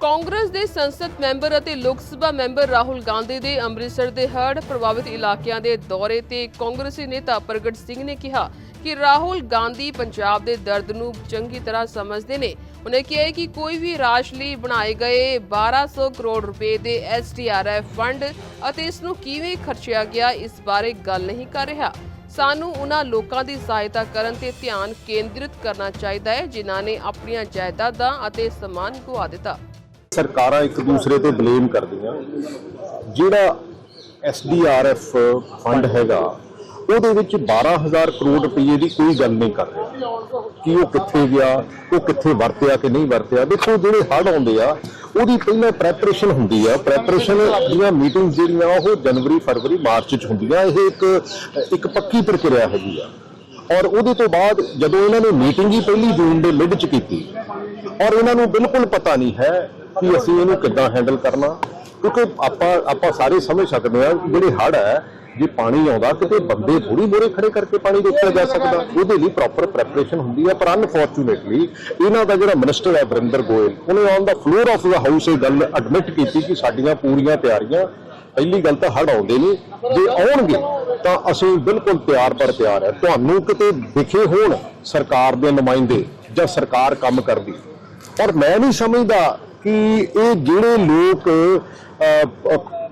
ਕਾਂਗਰਸ ਦੇ ਸੰਸਦ ਮੈਂਬਰ ਅਤੇ ਲੋਕ ਸਭਾ ਮੈਂਬਰ ਰਾਹੁਲ ਗਾਂਧੀ ਦੇ ਅੰਮ੍ਰਿਤਸਰ ਦੇ ਹੜ੍ਹ ਪ੍ਰਭਾਵਿਤ ਇਲਾਕਿਆਂ ਦੇ ਦੌਰੇ ਤੇ ਕਾਂਗਰਸੀ ਨੇਤਾ ਪ੍ਰਗਟ ਸਿੰਘ ਨੇ ਕਿਹਾ ਕਿ ਰਾਹੁਲ ਗਾਂਧੀ ਪੰਜਾਬ ਦੇ ਦਰਦ ਨੂੰ ਚੰਗੀ ਤਰ੍ਹਾਂ ਸਮਝਦੇ ਨੇ। ਉਹਨੇ ਕਿਹਾ ਕਿ ਕੋਈ ਵੀ ਰਾਜ ਲਈ ਬਣਾਏ ਗਏ 1200 ਕਰੋੜ ਰੁਪਏ ਦੇ ਐਸਡੀਆਰਐਫ ਫੰਡ ਅਤੇ ਇਸ ਨੂੰ ਕਿਵੇਂ ਖਰਚਿਆ ਗਿਆ, ਇਸ ਬਾਰੇ ਗੱਲ ਨਹੀਂ ਕਰ ਰਿਹਾ। ਸਾਨੂੰ ਉਹਨਾਂ ਲੋਕਾਂ ਦੀ ਸਹਾਇਤਾ ਕਰਨ ਤੇ ਧਿਆਨ ਕੇਂਦਰਿਤ ਕਰਨਾ ਚਾਹੀਦਾ ਹੈ, ਜਿਨ੍ਹਾਂ ਨੇ ਆਪਣੀਆਂ ਜਾਇਦਾਦਾਂ ਅਤੇ ਸਮਾਨ ਗੁਆ ਦਿੱਤਾ। ਸਰਕਾਰਾਂ ਇੱਕ ਦੂਸਰੇ ਤੇ ਬਲੇਮ ਕਰਦੀਆਂ। ਜਿਹੜਾ ਐਸਡੀਆਰਐਫ ਫੰਡ ਹੈਗਾ ਉਹਦੇ ਵਿੱਚ 12000 ਕਰੋੜ ਰੁਪਏ ਦੀ ਕੋਈ ਗੱਲ ਨਹੀਂ ਕਰ ਰਿਹਾ। ਕਿ ਉਹ ਕਿੱਥੇ ਗਿਆ, ਉਹ ਕਿੱਥੇ ਵਰਤਿਆ ਕਿ ਨਹੀਂ ਵਰਤਿਆ। ਦੇਖੋ, ਜਿਹੜੇ ਹੜ੍ਹ ਆਉਂਦੇ ਆ, ਉਹਦੀ ਪਹਿਲਾਂ ਪ੍ਰੈਪਰੇਸ਼ਨ ਹੁੰਦੀ ਆ। ਪ੍ਰੈਪਰੇਸ਼ਨ ਦੀਆਂ ਮੀਟਿੰਗ ਜਿਹੜੀਆਂ, ਉਹ ਜਨਵਰੀ, ਫਰਵਰੀ, ਮਾਰਚ ਚ ਹੁੰਦੀਆਂ। ਇਹ ਇੱਕ ਇੱਕ ਪੱਕੀ ਪ੍ਰਕਿਰਿਆ ਹੈਗੀ ਆ। ਔਰ ਉਹਦੇ ਤੋਂ ਬਾਅਦ ਜਦੋਂ ਇਹਨਾਂ ਨੇ ਮੀਟਿੰਗ ਹੀ ਪਹਿਲੀ ਜੂਨ ਦੇ ਮਿਡ ਚ ਕੀਤੀ, ਔਰ ਇਹਨਾਂ ਨੂੰ ਬਿਲਕੁਲ ਪਤਾ ਨਹੀਂ ਹੈ ਕਿ ਅਸੀਂ ਇਹਨੂੰ ਕਿੱਦਾਂ ਹੈਂਡਲ ਕਰਨਾ। ਕਿਉਂਕਿ ਆਪਾਂ ਆਪਾਂ ਸਾਰੇ ਸਮਝ ਸਕਦੇ ਹਾਂ ਜਿਹੜੇ ਹੜ੍ਹ ਹੈ ਜੇ ਪਾਣੀ ਆਉਂਦਾ ਕਿਤੇ ਬੰਦੇ ਥੋੜੀ ਮੋਰੇ ਖੜੇ ਕਰਕੇ ਪਾਣੀ ਰੋਕਿਆ ਜਾ ਸਕਦਾ। ਉਹਦੇ ਲਈ ਪ੍ਰੋਪਰ ਪ੍ਰੈਪਰੇਸ਼ਨ ਹੁੰਦੀ ਹੈ ਪਰ ਅਨਫੋਰਚੂਨੇਟਲੀ ਇਹਨਾਂ ਦਾ ਜਿਹੜਾ ਮਿਨਿਸਟਰ ਹੈ ਵਰਿੰਦਰ ਗੋਇਲ ਉਹਨੇ on the floor of the house ਇਹ ਗੱਲ ਐਡਮਿਟ ਕੀਤੀ ਕਿ ਸਾਡੀਆਂ ਪੂਰੀਆਂ ਤਿਆਰੀਆਂ ਪਹਿਲੀ ਗੱਲ ਤਾਂ ਹੜ੍ਹ ਆਉਂਦੇ ਨਹੀਂ ਜੇ ਆਉਣਗੇ ਤਾਂ ਅਸੀਂ ਬਿਲਕੁਲ ਤਿਆਰ ਪਰ ਤਿਆਰ ਹੈ ਤੁਹਾਨੂੰ ਕਿਤੇ ਦਿਖੇ ਹੋਣ ਸਰਕਾਰ ਦੇ ਨੁਮਾਇੰਦੇ ਜਾਂ ਸਰਕਾਰ ਕੰਮ ਕਰਦੀ। ਔਰ ਮੈਂ ਨਹੀਂ ਸਮਝਦਾ ਕਿ ਇਹ ਜਿਹੜੇ ਲੋਕ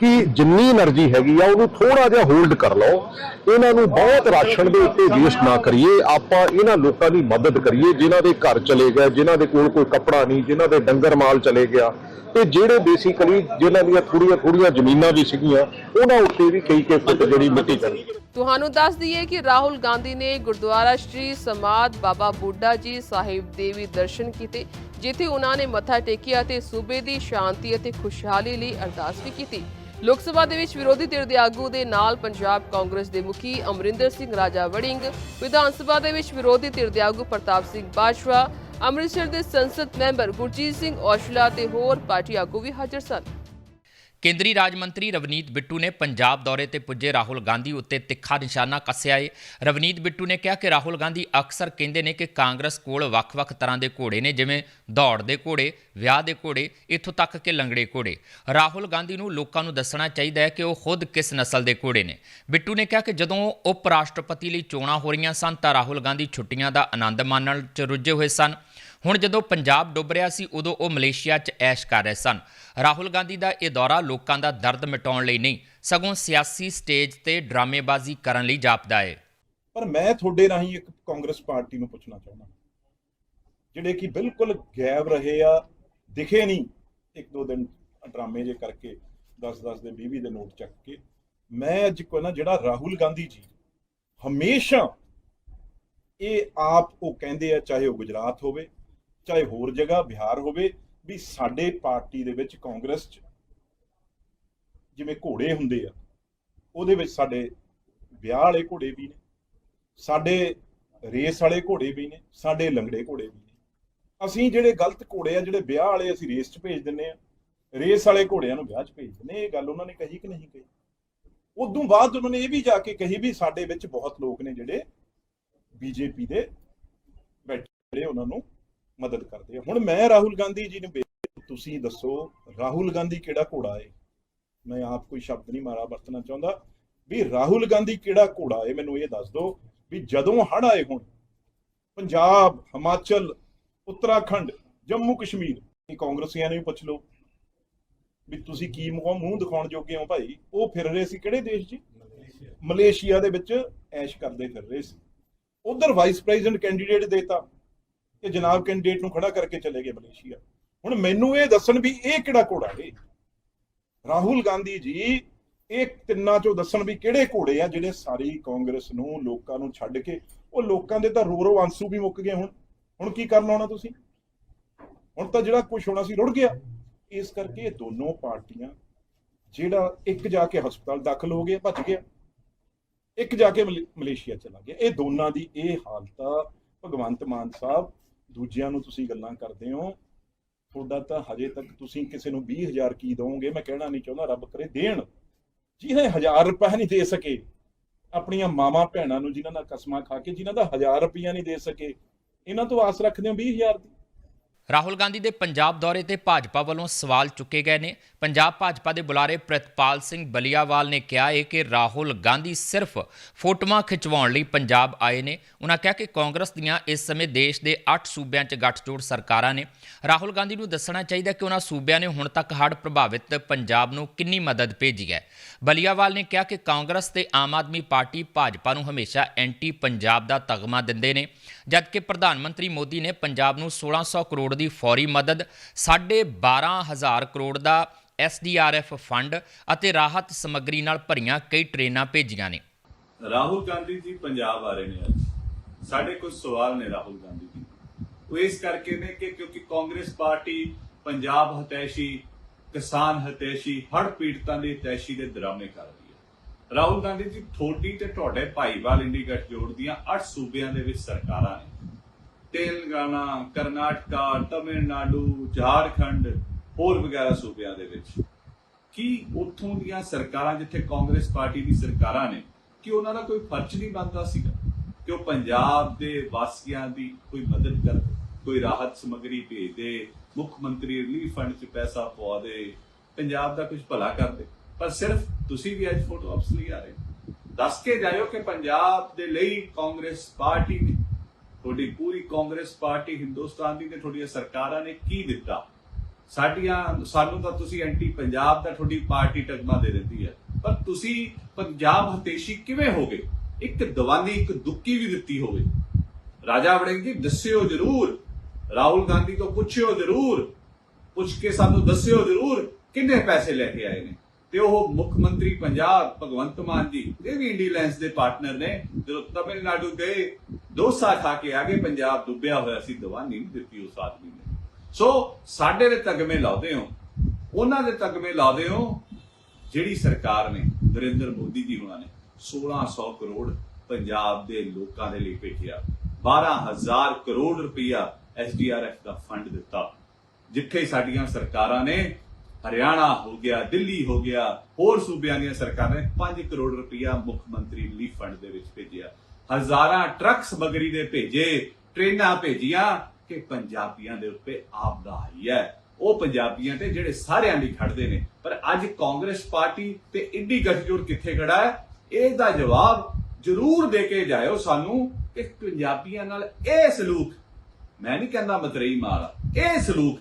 ਕਿ ਜਿੰਨੀ એનર્ਜੀ ਹੈਗੀ ਆ, ਉਹਨੂੰ ਥੋੜਾ ਜਿਹਾ ਹੋਲਡ ਕਰ ਲਓ। ਇਹਨਾਂ ਨੂੰ ਬਹੁਤ ਰਾਸ਼ਨ ਦੇ ਉੱਤੇ ਵੇਸਟ ਨਾ ਕਰੀਏ। ਆਪਾਂ ਇਹਨਾਂ ਲੋਕਾਂ ਦੀ ਮਦਦ ਕਰੀਏ, ਜਿਨ੍ਹਾਂ ਦੇ ਘਰ ਚਲੇ ਗਏ, ਜਿਨ੍ਹਾਂ ਦੇ ਕੋਲ ਕੋਈ ਕੱਪੜਾ ਨਹੀਂ, ਜਿਨ੍ਹਾਂ ਦੇ ਡੰਗਰ ਮਾਲ ਚਲੇ ਗਿਆ। ਤੇ ਜਿਹੜੇ ਬੇਸਿਕਲੀ ਜਿਨ੍ਹਾਂ ਦੀਆਂ ਥੋੜੀਆਂ ਥੋੜੀਆਂ ਜ਼ਮੀਨਾਂ ਵੀ ਸੀਗੀਆਂ, ਉਹਨਾਂ ਉੱਤੇ ਵੀ ਕਈ ਕਈ ਫੁੱਟ ਜਿਹੜੀ ਮਿੱਟੀ ਚੜੀ ਤੁਹਾਨੂੰ ਦੱਸ ਦਈਏ ਕਿ ਰਾਹੁਲ ਗਾਂਧੀ ਨੇ ਗੁਰਦੁਆਰਾ ਸ਼੍ਰੀ ਸਮਾਦ ਬਾਬਾ ਬੁੱਢਾ ਜੀ ਸਾਹਿਬ ਦੇ ਵੀ ਦਰਸ਼ਨ ਕੀਤੇ, ਜਿੱਥੇ ਉਹਨਾਂ ਨੇ ਮੱਥਾ ਟੇਕਿਆ ਤੇ ਸੂਬੇ ਦੀ ਸ਼ਾਂਤੀ ਅਤੇ ਖੁਸ਼ਹਾਲੀ ਲਈ ਅਰਦਾਸ ਵੀ ਕੀਤੀ। ਲੋਕ ਸਭਾ ਦੇ ਵਿੱਚ ਵਿਰੋਧੀ ਧਿਰ ਦੇ ਆਗੂ ਦੇ ਨਾਲ ਪੰਜਾਬ ਕਾਂਗਰਸ ਦੇ ਮੁਖੀ ਅਮਰਿੰਦਰ ਸਿੰਘ ਰਾਜਾ ਵੜਿੰਗ, ਵਿਧਾਨ ਸਭਾ ਦੇ ਵਿੱਚ ਵਿਰੋਧੀ ਧਿਰ ਦੇ ਆਗੂ ਪ੍ਰਤਾਪ ਸਿੰਘ ਬਾਜਵਾ, ਅੰਮ੍ਰਿਤਸਰ ਦੇ ਸੰਸਦ ਮੈਂਬਰ ਗੁਰਜੀਤ ਸਿੰਘ ਔਸ਼ਲਾ ਤੇ ਹੋਰ ਪਾਰਟੀ ਆਗੂ ਵੀ ਹਾਜ਼ਰ ਸਨ। ਕੇਂਦਰੀ ਰਾਜ ਮੰਤਰੀ ਰਵਨੀਤ ਬਿੱਟੂ ਨੇ ਪੰਜਾਬ ਦੌਰੇ ਤੇ ਪੁੱਜੇ ਰਾਹੁਲ ਗਾਂਧੀ ਉੱਤੇ ਤਿੱਖਾ ਨਿਸ਼ਾਨਾ ਕੱਸਿਆ ਏ। ਰਵਨੀਤ ਬਿੱਟੂ ਨੇ ਕਿਹਾ ਕਿ ਰਾਹੁਲ ਗਾਂਧੀ ਅਕਸਰ ਕਹਿੰਦੇ ਨੇ ਕਿ ਕਾਂਗਰਸ ਕੋਲ ਵੱਖ-ਵੱਖ ਤਰ੍ਹਾਂ ਦੇ ਘੋੜੇ ਨੇ, ਜਿਵੇਂ ਦੌੜ ਦੇ ਘੋੜੇ, ਵਿਆਹ ਦੇ ਘੋੜੇ, ਇੱਥੋਂ ਤੱਕ ਕਿ ਲੰਗੜੇ ਘੋੜੇ। ਰਾਹੁਲ ਗਾਂਧੀ ਨੂੰ ਲੋਕਾਂ ਨੂੰ ਦੱਸਣਾ ਚਾਹੀਦਾ ਹੈ ਕਿ ਉਹ ਖੁਦ ਕਿਸ ਨਸਲ ਦੇ ਘੋੜੇ ਨੇ। ਬਿੱਟੂ ਨੇ ਕਿਹਾ ਕਿ ਜਦੋਂ ਉਪ ਰਾਸ਼ਟਰਪਤੀ ਲਈ ਚੋਣਾਂ ਹੋ ਰਹੀਆਂ ਸਨ ਤਾਂ ਰਾਹੁਲ ਗਾਂਧੀ ਛੁੱਟੀਆਂ ਦਾ ਆਨੰਦ ਮਾਣਨ 'ਚ ਰੁੱਝੇ ਹੋਏ ਸਨ। ਹੁਣ ਜਦੋਂ ਪੰਜਾਬ ਡੁੱਬ ਰਿਹਾ ਸੀ, ਉਦੋਂ ਉਹ ਮਲੇਸ਼ੀਆ 'ਚ ਐਸ਼ ਕਰ ਰਹੇ ਸਨ। ਰਾਹੁਲ ਗਾਂਧੀ ਦਾ ਇਹ ਦੌਰਾ ਲੋਕਾਂ ਦਾ ਦਰਦ ਮਿਟਾਉਣ ਲਈ ਨਹੀਂ, ਸਗੋਂ ਸਿਆਸੀ ਸਟੇਜ ਤੇ ਡਰਾਮੇਬਾਜ਼ੀ ਕਰਨ ਲਈ ਜਾਪਦਾ ਹੈ ਪਰ ਮੈਂ ਤੁਹਾਡੇ ਰਾਹੀਂ ਇੱਕ ਕਾਂਗਰਸ ਪਾਰਟੀ ਨੂੰ ਪੁੱਛਣਾ ਚਾਹੁੰਦਾ ਜਿਹੜੇ ਕਿ ਬਿਲਕੁਲ ਗਾਇਬ ਰਹੇ ਆ, ਦਿਖੇ ਨਹੀਂ, ਇੱਕ ਦੋ ਦਿਨ ਡਰਾਮੇ ਜੇ ਕਰਕੇ 10-10 ਦੇ 20 ਦੇ ਨੋਟ ਚੱਕ ਕੇ। ਮੈਂ ਅੱਜ ਕੋ ਨਾ, ਜਿਹੜਾ ਰਾਹੁਲ ਗਾਂਧੀ ਜੀ ਹਮੇਸ਼ਾ ਇਹ ਆਪ ਉਹ ਕਹਿੰਦੇ ਆ, ਚਾਹੇ ਉਹ ਗੁਜਰਾਤ ਹੋਵੇ ਚਾਹੇ ਹੋਰ ਜਗ੍ਹਾ ਬਿਹਾਰ ਹੋਵੇ, ਵੀ ਸਾਡੇ ਪਾਰਟੀ ਦੇ ਵਿੱਚ ਕਾਂਗਰਸ 'ਚ ਜਿਵੇਂ ਘੋੜੇ ਹੁੰਦੇ ਆ, ਉਹਦੇ ਵਿੱਚ ਸਾਡੇ ਵਿਆਹ ਵਾਲੇ ਘੋੜੇ ਵੀ ਨੇ, ਸਾਡੇ ਰੇਸ ਵਾਲੇ ਘੋੜੇ ਵੀ ਨੇ, ਸਾਡੇ ਲੰਗੜੇ ਘੋੜੇ ਵੀ ਨੇ। ਅਸੀਂ ਜਿਹੜੇ ਗਲਤ ਘੋੜੇ ਆ, ਜਿਹੜੇ ਵਿਆਹ ਵਾਲੇ ਅਸੀਂ ਰੇਸ 'ਚ ਭੇਜ ਦਿੰਨੇ ਆ, ਰੇਸ ਵਾਲੇ ਘੋੜਿਆਂ ਨੂੰ ਵਿਆਹ 'ਚ ਭੇਜ ਦਿੰਨੇ ਇਹ ਗੱਲ ਉਹਨਾਂ ਨੇ ਕਹੀ ਕਿ ਨਹੀਂ ਕਹੀ? ਉਦੋਂ ਬਾਅਦ ਉਹਨਾਂ ਨੇ ਇਹ ਵੀ ਜਾ ਕੇ ਕਹੀ ਵੀ ਸਾਡੇ ਵਿੱਚ ਬਹੁਤ ਲੋਕ ਨੇ ਜਿਹੜੇ ਬੀਜੇਪੀ ਦੇ ਬੈਠੇ ਉਹਨਾਂ ਨੂੰ ਮਦਦ ਕਰਦੇ ਆ। ਹੁਣ ਮੈਂ ਰਾਹੁਲ ਗਾਂਧੀ ਜੀ ਨੂੰ ਤੁਸੀਂ ਦੱਸੋ ਰਾਹੁਲ ਗਾਂਧੀ ਕਿਹੜਾ ਘੋੜਾ ਹੈ ਮੈਂ ਆਪ ਕੋਈ ਸ਼ਬਦ ਨਹੀਂ ਮਾਰਾ ਵਰਤਣਾ ਚਾਹੁੰਦਾ। ਵੀ ਰਾਹੁਲ ਗਾਂਧੀ ਕਿਹੜਾ ਘੋੜਾ ਹੈ ਮੈਨੂੰ ਇਹ ਦੱਸ ਦਿਓ ਵੀ ਜਦੋਂ ਹੜ ਆਏ ਹੁਣ ਪੰਜਾਬ ਹਿਮਾਚਲ ਉੱਤਰਾਖੰਡ ਜੰਮੂ ਕਸ਼ਮੀਰ ਇਹ ਕਾਂਗਰਸੀਆਂ ਨੂੰ ਵੀ ਪੁੱਛ ਲਓ ਵੀ ਤੁਸੀਂ ਕੀ ਮੂੰਹ ਮੂੰਹ ਦਿਖਾਉਣ ਜੋਗੇ ਹੋ ਭਾਈ? ਉਹ ਫਿਰ ਰਹੇ ਸੀ ਕਿਹੜੇ ਦੇਸ਼ 'ਚ ਮਲੇਸ਼ੀਆ। ਦੇ ਵਿੱਚ ਐਸ਼ ਕਰਦੇ ਫਿਰ ਰਹੇ ਸੀ। ਉਧਰ ਵਾਈਸ ਪ੍ਰੈਜ਼ੀਡੈਂਟ ਕੈਂਡੀਡੇਟ ਦੇਤਾ। ਕਿ ਜਨਾਬ ਕੈਂਡੀਡੇਟ ਨੂੰ ਖੜਾ ਕਰਕੇ ਚਲੇ ਗਏ ਮਲੇਸ਼ੀਆ। ਹੁਣ ਮੈਨੂੰ ਇਹ ਦੱਸਣ ਵੀ ਇਹ ਕਿਹੜਾ ਘੋੜਾ ਏ? ਰਾਹੁਲ ਗਾਂਧੀ ਜੀ, ਇਹ ਤਿੰਨਾਂ ਚੋਂ ਦੱਸਣ ਵੀ ਕਿਹੜੇ ਘੋੜੇ ਆ ਜਿਹੜੇ ਸਾਰੀ ਕਾਂਗਰਸ ਨੂੰ, ਲੋਕਾਂ ਨੂੰ ਛੱਡ ਕੇ, ਉਹ ਲੋਕਾਂ ਦੇ ਤਾਂ ਰੋ ਰੋ ਆਂਸੂ ਵੀ ਮੁੱਕ ਗਏ ਹੁਣ। ਹੁਣ ਕੀ ਕਰਨ ਆਉਣਾ ਤੁਸੀਂ? ਹੁਣ ਤਾਂ ਜਿਹੜਾ ਕੁਝ ਹੋਣਾ ਸੀ ਰੁੜ ਗਿਆ। ਇਸ ਕਰਕੇ ਇਹ ਦੋਨੋਂ ਪਾਰਟੀਆਂ, ਜਿਹੜਾ ਇੱਕ ਜਾ ਕੇ ਹਸਪਤਾਲ ਦਾਖਲ ਹੋ ਗਿਆ, ਭੱਜ ਗਿਆ। ਇੱਕ ਜਾ ਕੇ ਮਲੇ- ਮਲੇਸ਼ੀਆ ਚਲਾ ਗਿਆ। ਇਹ ਦੋਨਾਂ ਦੀ ਇਹ ਹਾਲਤ ਆ। ਭਗਵੰਤ ਮਾਨ ਸਾਹਿਬ ਦੂਜਿਆਂ ਨੂੰ ਤੁਸੀਂ ਗੱਲਾਂ ਕਰਦੇ ਹੋ, ਤੁਹਾਡਾ ਤਾਂ ਹਜੇ ਤੱਕ ਤੁਸੀਂ ਕਿਸੇ ਨੂੰ 20000 ਕੀ ਦੋਗੇ ਮੈਂ ਕਹਿਣਾ ਨਹੀਂ ਚਾਹੁੰਦਾ, ਰੱਬ ਕਰੇ ਦੇਣ। ਜਿਹਨੇ 1000 ਰੁਪਏ ਨਹੀਂ ਦੇ ਸਕੇ, ਆਪਣੀਆਂ ਮਾਵਾਂ ਭੈਣਾਂ ਨੂੰ ਜਿਨ੍ਹਾਂ ਦਾ ਕਸਮਾਂ ਖਾ ਕੇ, ਜਿਨ੍ਹਾਂ ਦਾ 1000 ਰੁਪਈਆ ਨਹੀਂ ਦੇ ਸਕੇ, ਇਹਨਾਂ ਤੋਂ ਆਸ ਰੱਖਦੇ ਹੋ 20000 ਦੀ? ਰਾਹੁਲ ਗਾਂਧੀ ਦੇ ਪੰਜਾਬ ਦੌਰੇ ਤੇ ਭਾਜਪਾ ਵੱਲੋਂ ਸਵਾਲ ਚੁੱਕੇ ਗਏ ਨੇ। ਪੰਜਾਬ ਭਾਜਪਾ ਦੇ ਬੁਲਾਰੇ ਪ੍ਰਿਤਪਾਲ ਸਿੰਘ ਬਲੀਆਵਾਲ ਨੇ ਕਿਹਾ ਹੈ ਕਿ ਰਾਹੁਲ ਗਾਂਧੀ ਸਿਰਫ ਫੋਟੋਆਂ ਖਿਚਵਾਉਣ ਲਈ ਪੰਜਾਬ ਆਏ ਨੇ। ਉਹਨਾਂ ਕਿਹਾ ਕਿ ਕਾਂਗਰਸ ਦੀਆਂ ਇਸ ਸਮੇਂ ਦੇਸ਼ ਦੇ 8 ਸੂਬਿਆਂ 'ਚ ਗੱਠਜੋੜ ਸਰਕਾਰਾਂ ਨੇ। ਰਾਹੁਲ ਗਾਂਧੀ ਨੂੰ ਦੱਸਣਾ ਚਾਹੀਦਾ ਕਿ ਉਹਨਾਂ ਸੂਬਿਆਂ ਨੇ ਹੁਣ ਤੱਕ ਹੜ੍ਹ ਪ੍ਰਭਾਵਿਤ ਪੰਜਾਬ ਨੂੰ ਕਿੰਨੀ ਮਦਦ ਭੇਜੀ ਹੈ। ਬਲੀਆਵਾਲ ਨੇ ਕਿਹਾ ਕਿ ਕਾਂਗਰਸ ਤੇ ਆਮ ਆਦਮੀ ਪਾਰਟੀ ਭਾਜਪਾ ਨੂੰ ਹਮੇਸ਼ਾ ਐਂਟੀ ਪੰਜਾਬ ਦਾ ਤਗਮਾ ਦਿੰਦੇ ਨੇ, ਜਦਕਿ ਪ੍ਰਧਾਨ ਮੰਤਰੀ ਮੋਦੀ ਨੇ ਪੰਜਾਬ ਨੂੰ 1600 ਕਰੋੜ ਦੀ ਫੌਰੀ ਮਦਦ 12500 ਕਰੋੜ ਦਾ ਐਸਡੀਆਰਐਫ ਫੰਡ ਅਤੇ ਰਾਹਤ ਸਮੱਗਰੀ ਨਾਲ ਭਰੀਆਂ ਕਈ ਟ੍ਰੇਨਾਂ ਭੇਜੀਆਂ ਨੇ। ਰਾਹੁਲ ਗਾਂਧੀ ਜੀ ਪੰਜਾਬ ਆ ਰਹੇ ਨੇ ਅੱਜ। ਸਾਡੇ ਕੁਝ ਸਵਾਲ ਨੇ ਰਾਹੁਲ ਗਾਂਧੀ ਜੀ। ਉਹ ਇਸ ਕਰਕੇ ਨੇ ਕਿ ਕਿਉਂਕਿ ਕਾਂਗਰਸ ਪਾਰਟੀ ਪੰਜਾਬ ਹਤੈਸ਼ੀ ਕਿਸਾਨ ਹਤੈਸ਼ੀ ਹੜ ਪੀੜਤਾਂ ਦੀ ਹਤੈਸ਼ੀ ਦੇ ਡਰਾਮੇ ਕਰਦੀ ਹੈ। ਰਾਹੁਲ ਗਾਂਧੀ ਜੀ ਥੋੜੀ ਤੇ ਤੁਹਾਡੇ ਭਾਈਵਾਲ ਇੰਡੀ ਗੱਠਜੋੜ ਦੀਆਂ 8 ਸੂਬਿਆਂ ਦੇ ਵਿੱਚ ਸਰਕਾਰਾਂ ਨੇ। ਤੇਲੰਗਾਨਾ, ਕਰਨਾਟਕਾ, ਤਮਿਲਨਾਡੂ, ਝਾਰਖੰਡ, ਹੋਰ ਵਗੈਰਾ ਸੂਬਿਆਂ ਦੇ ਵਿੱਚ। ਕੀ ਉੱਥੋਂ ਦੀਆਂ ਸਰਕਾਰਾਂ ਜਿੱਥੇ ਕਾਂਗਰਸ ਪਾਰਟੀ ਦੀ ਸਰਕਾਰਾਂ ਨੇ, ਕਿ ਉਹਨਾਂ ਦਾ ਕੋਈ ਫਰਜ਼ ਨਹੀਂ ਬਣਦਾ ਸੀਗਾ ਕਿ ਉਹ ਪੰਜਾਬ ਦੇ ਵਾਸੀਆਂ ਦੀ ਕੋਈ ਮਦਦ ਕਰ ਕੋਈ ਰਾਹਤ ਸਮੱਗਰੀ ਭੇਜ ਦੇ ਮੁੱਖ ਮੰਤਰੀ ਰਿਲੀਫ ਫੰਡ 'ਚ ਪੈਸਾ ਪਵਾ ਦੇ, ਪੰਜਾਬ ਦਾ ਕੁਝ ਭਲਾ ਕਰ ਦੇ। ਪਰ ਸਿਰਫ ਤੁਸੀਂ ਵੀ ਅੱਜ ਫੋਟੋ ਆਪਸ ਲਈ ਆ ਰਹੇ ਦੱਸ ਕੇ ਜਾਇਓ ਕਿ ਪੰਜਾਬ ਦੇ ਲਈ ਕਾਂਗਰਸ ਪਾਰਟੀ ਨੇ, ਤੁਹਾਡੀ ਪੂਰੀ ਕਾਂਗਰਸ ਪਾਰਟੀ ਹਿੰਦੁਸਤਾਨ ਦੀ ਤੇ ਤੁਹਾਡੀਆਂ ਸਰਕਾਰਾਂ ਨੇ ਕੀ ਦਿੱਤਾ? ਸਾਡੀਆਂ, ਸਾਨੂੰ ਤਾਂ ਤੁਸੀਂ ਐਂਟੀ ਪੰਜਾਬ ਦਾ ਤੁਹਾਡੀ ਪਾਰਟੀ ਟਗਮਾ ਦੇ ਦਿੰਦੀ ਹੈ। ਪਰ ਤੁਸੀਂ ਪੰਜਾਬ ਹਤੇਸ਼ੀ ਕਿਵੇਂ ਹੋਗੇ ਇੱਕ ਦਵਾਨੀ, ਇੱਕ ਦੁੱਕੀ ਵੀ ਦਿੱਤੀ ਹੋਵੇ। ਰਾਜਾ ਵੜਿੰਗ ਜੀ, ਦੱਸਿਓ ਜ਼ਰੂਰ ਰਾਹੁਲ ਗਾਂਧੀ ਤੋਂ ਪੁੱਛਿਓ ਜ਼ਰੂਰ ਪੁੱਛ ਕੇ ਸਾਨੂੰ ਦੱਸਿਓ ਜ਼ਰੂਰ ਕਿੰਨੇ ਪੈਸੇ ਲੈ ਕੇ ਆਏ ਨੇ ਤੇ ਉਹ ਮੁੱਖ ਮੰਤਰੀ ਪੰਜਾਬ ਭਗਵੰਤ ਮਾਨ ਜੀ ਇਹ ਵੀ ਇੰਡੀਲੈਂਸ ਦੇ ਪਾਰਟਨਰ ਨੇ ਜਦੋਂ ਤਮਿਲਨਾਡੂ ਗਏ ਡੋਸਾ ਖਾ ਕੇ ਆ ਗਏ ਪੰਜਾਬ ਡੁੱਬਿਆ ਹੋਇਆ ਸੀ ਦਵਾ ਨਹੀਂ ਦਿੱਤੀ ਉਸ ਆਦਮੀ ਨੇ ਸੋ ਸਾਡੇ ਦੇ ਤਗਮੇ ਲਾਉਂਦੇ ਹੋ ਉਹਨਾਂ ਦੇ ਤਗਮੇ ਲਾਉਂਦੇ ਹੋ ਜਿਹੜੀ ਸਰਕਾਰ ਨੇ ਨਰਿੰਦਰ ਮੋਦੀ ਜੀ ਉਹਨਾਂ ਨੇ 1600 ਕਰੋੜ ਪੰਜਾਬ ਦੇ ਲੋਕਾਂ ਦੇ ਲਈ ਭੇਜਿਆ 12000 ਕਰੋੜ ਰੁਪਇਆ ਐਸਡੀਆਰਐਫ ਦਾ ਫੰਡ ਦਿੱਤਾ। ਜਿੱਥੇ ਸਾਡੀਆਂ ਸਰਕਾਰਾਂ ਨੇ ਹਰਿਆਣਾ ਹੋ ਗਿਆ, ਦਿੱਲੀ ਹੋ ਗਿਆ, ਹੋਰ ਸੂਬਿਆਂ ਦੀਆਂ ਸਰਕਾਰਾਂ ਨੇ 5 ਕਰੋੜ ਰੁਪਇਆ ਮੁੱਖ ਮੰਤਰੀ ਰਿਲੀਫ ਫੰਡ ਦੇ ਵਿੱਚ ਭੇਜਿਆ। ਹਜ਼ਾਰਾਂ ਟਰੱਕ ਸਮਗਰੀ ਦੇ ਭੇਜੇ, ਟ੍ਰੇਨਾਂ ਭੇਜੀਆਂ ਕਿ ਪੰਜਾਬੀਆਂ ਦੇ ਉੱਤੇ ਆਪਦਾ ਆਈ ਹੈ। ਉਹ ਪੰਜਾਬੀਆਂ ਤੇ ਜਿਹੜੇ ਸਾਰਿਆਂ ਲਈ ਖੜਦੇ ਨੇ। ਪਰ ਅੱਜ ਕਾਂਗਰਸ ਪਾਰਟੀ ਤੇ ਇੰਡੀ ਗੱਠਜੋੜ ਕਿੱਥੇ ਖੜਾ ਹੈ? ਇਹਦਾ ਜਵਾਬ ਜ਼ਰੂਰ ਦੇ ਕੇ ਜਾਇਓ ਸਾਨੂੰ ਕਿ ਪੰਜਾਬੀਆਂ ਨਾਲ ਇਹ ਸਲੂਕ ਮੈਂ ਨਹੀਂ ਕਹਿੰਦਾ ਮਤਰੇਈ ਮਾਰ ਇਹ ਸਲੂਕ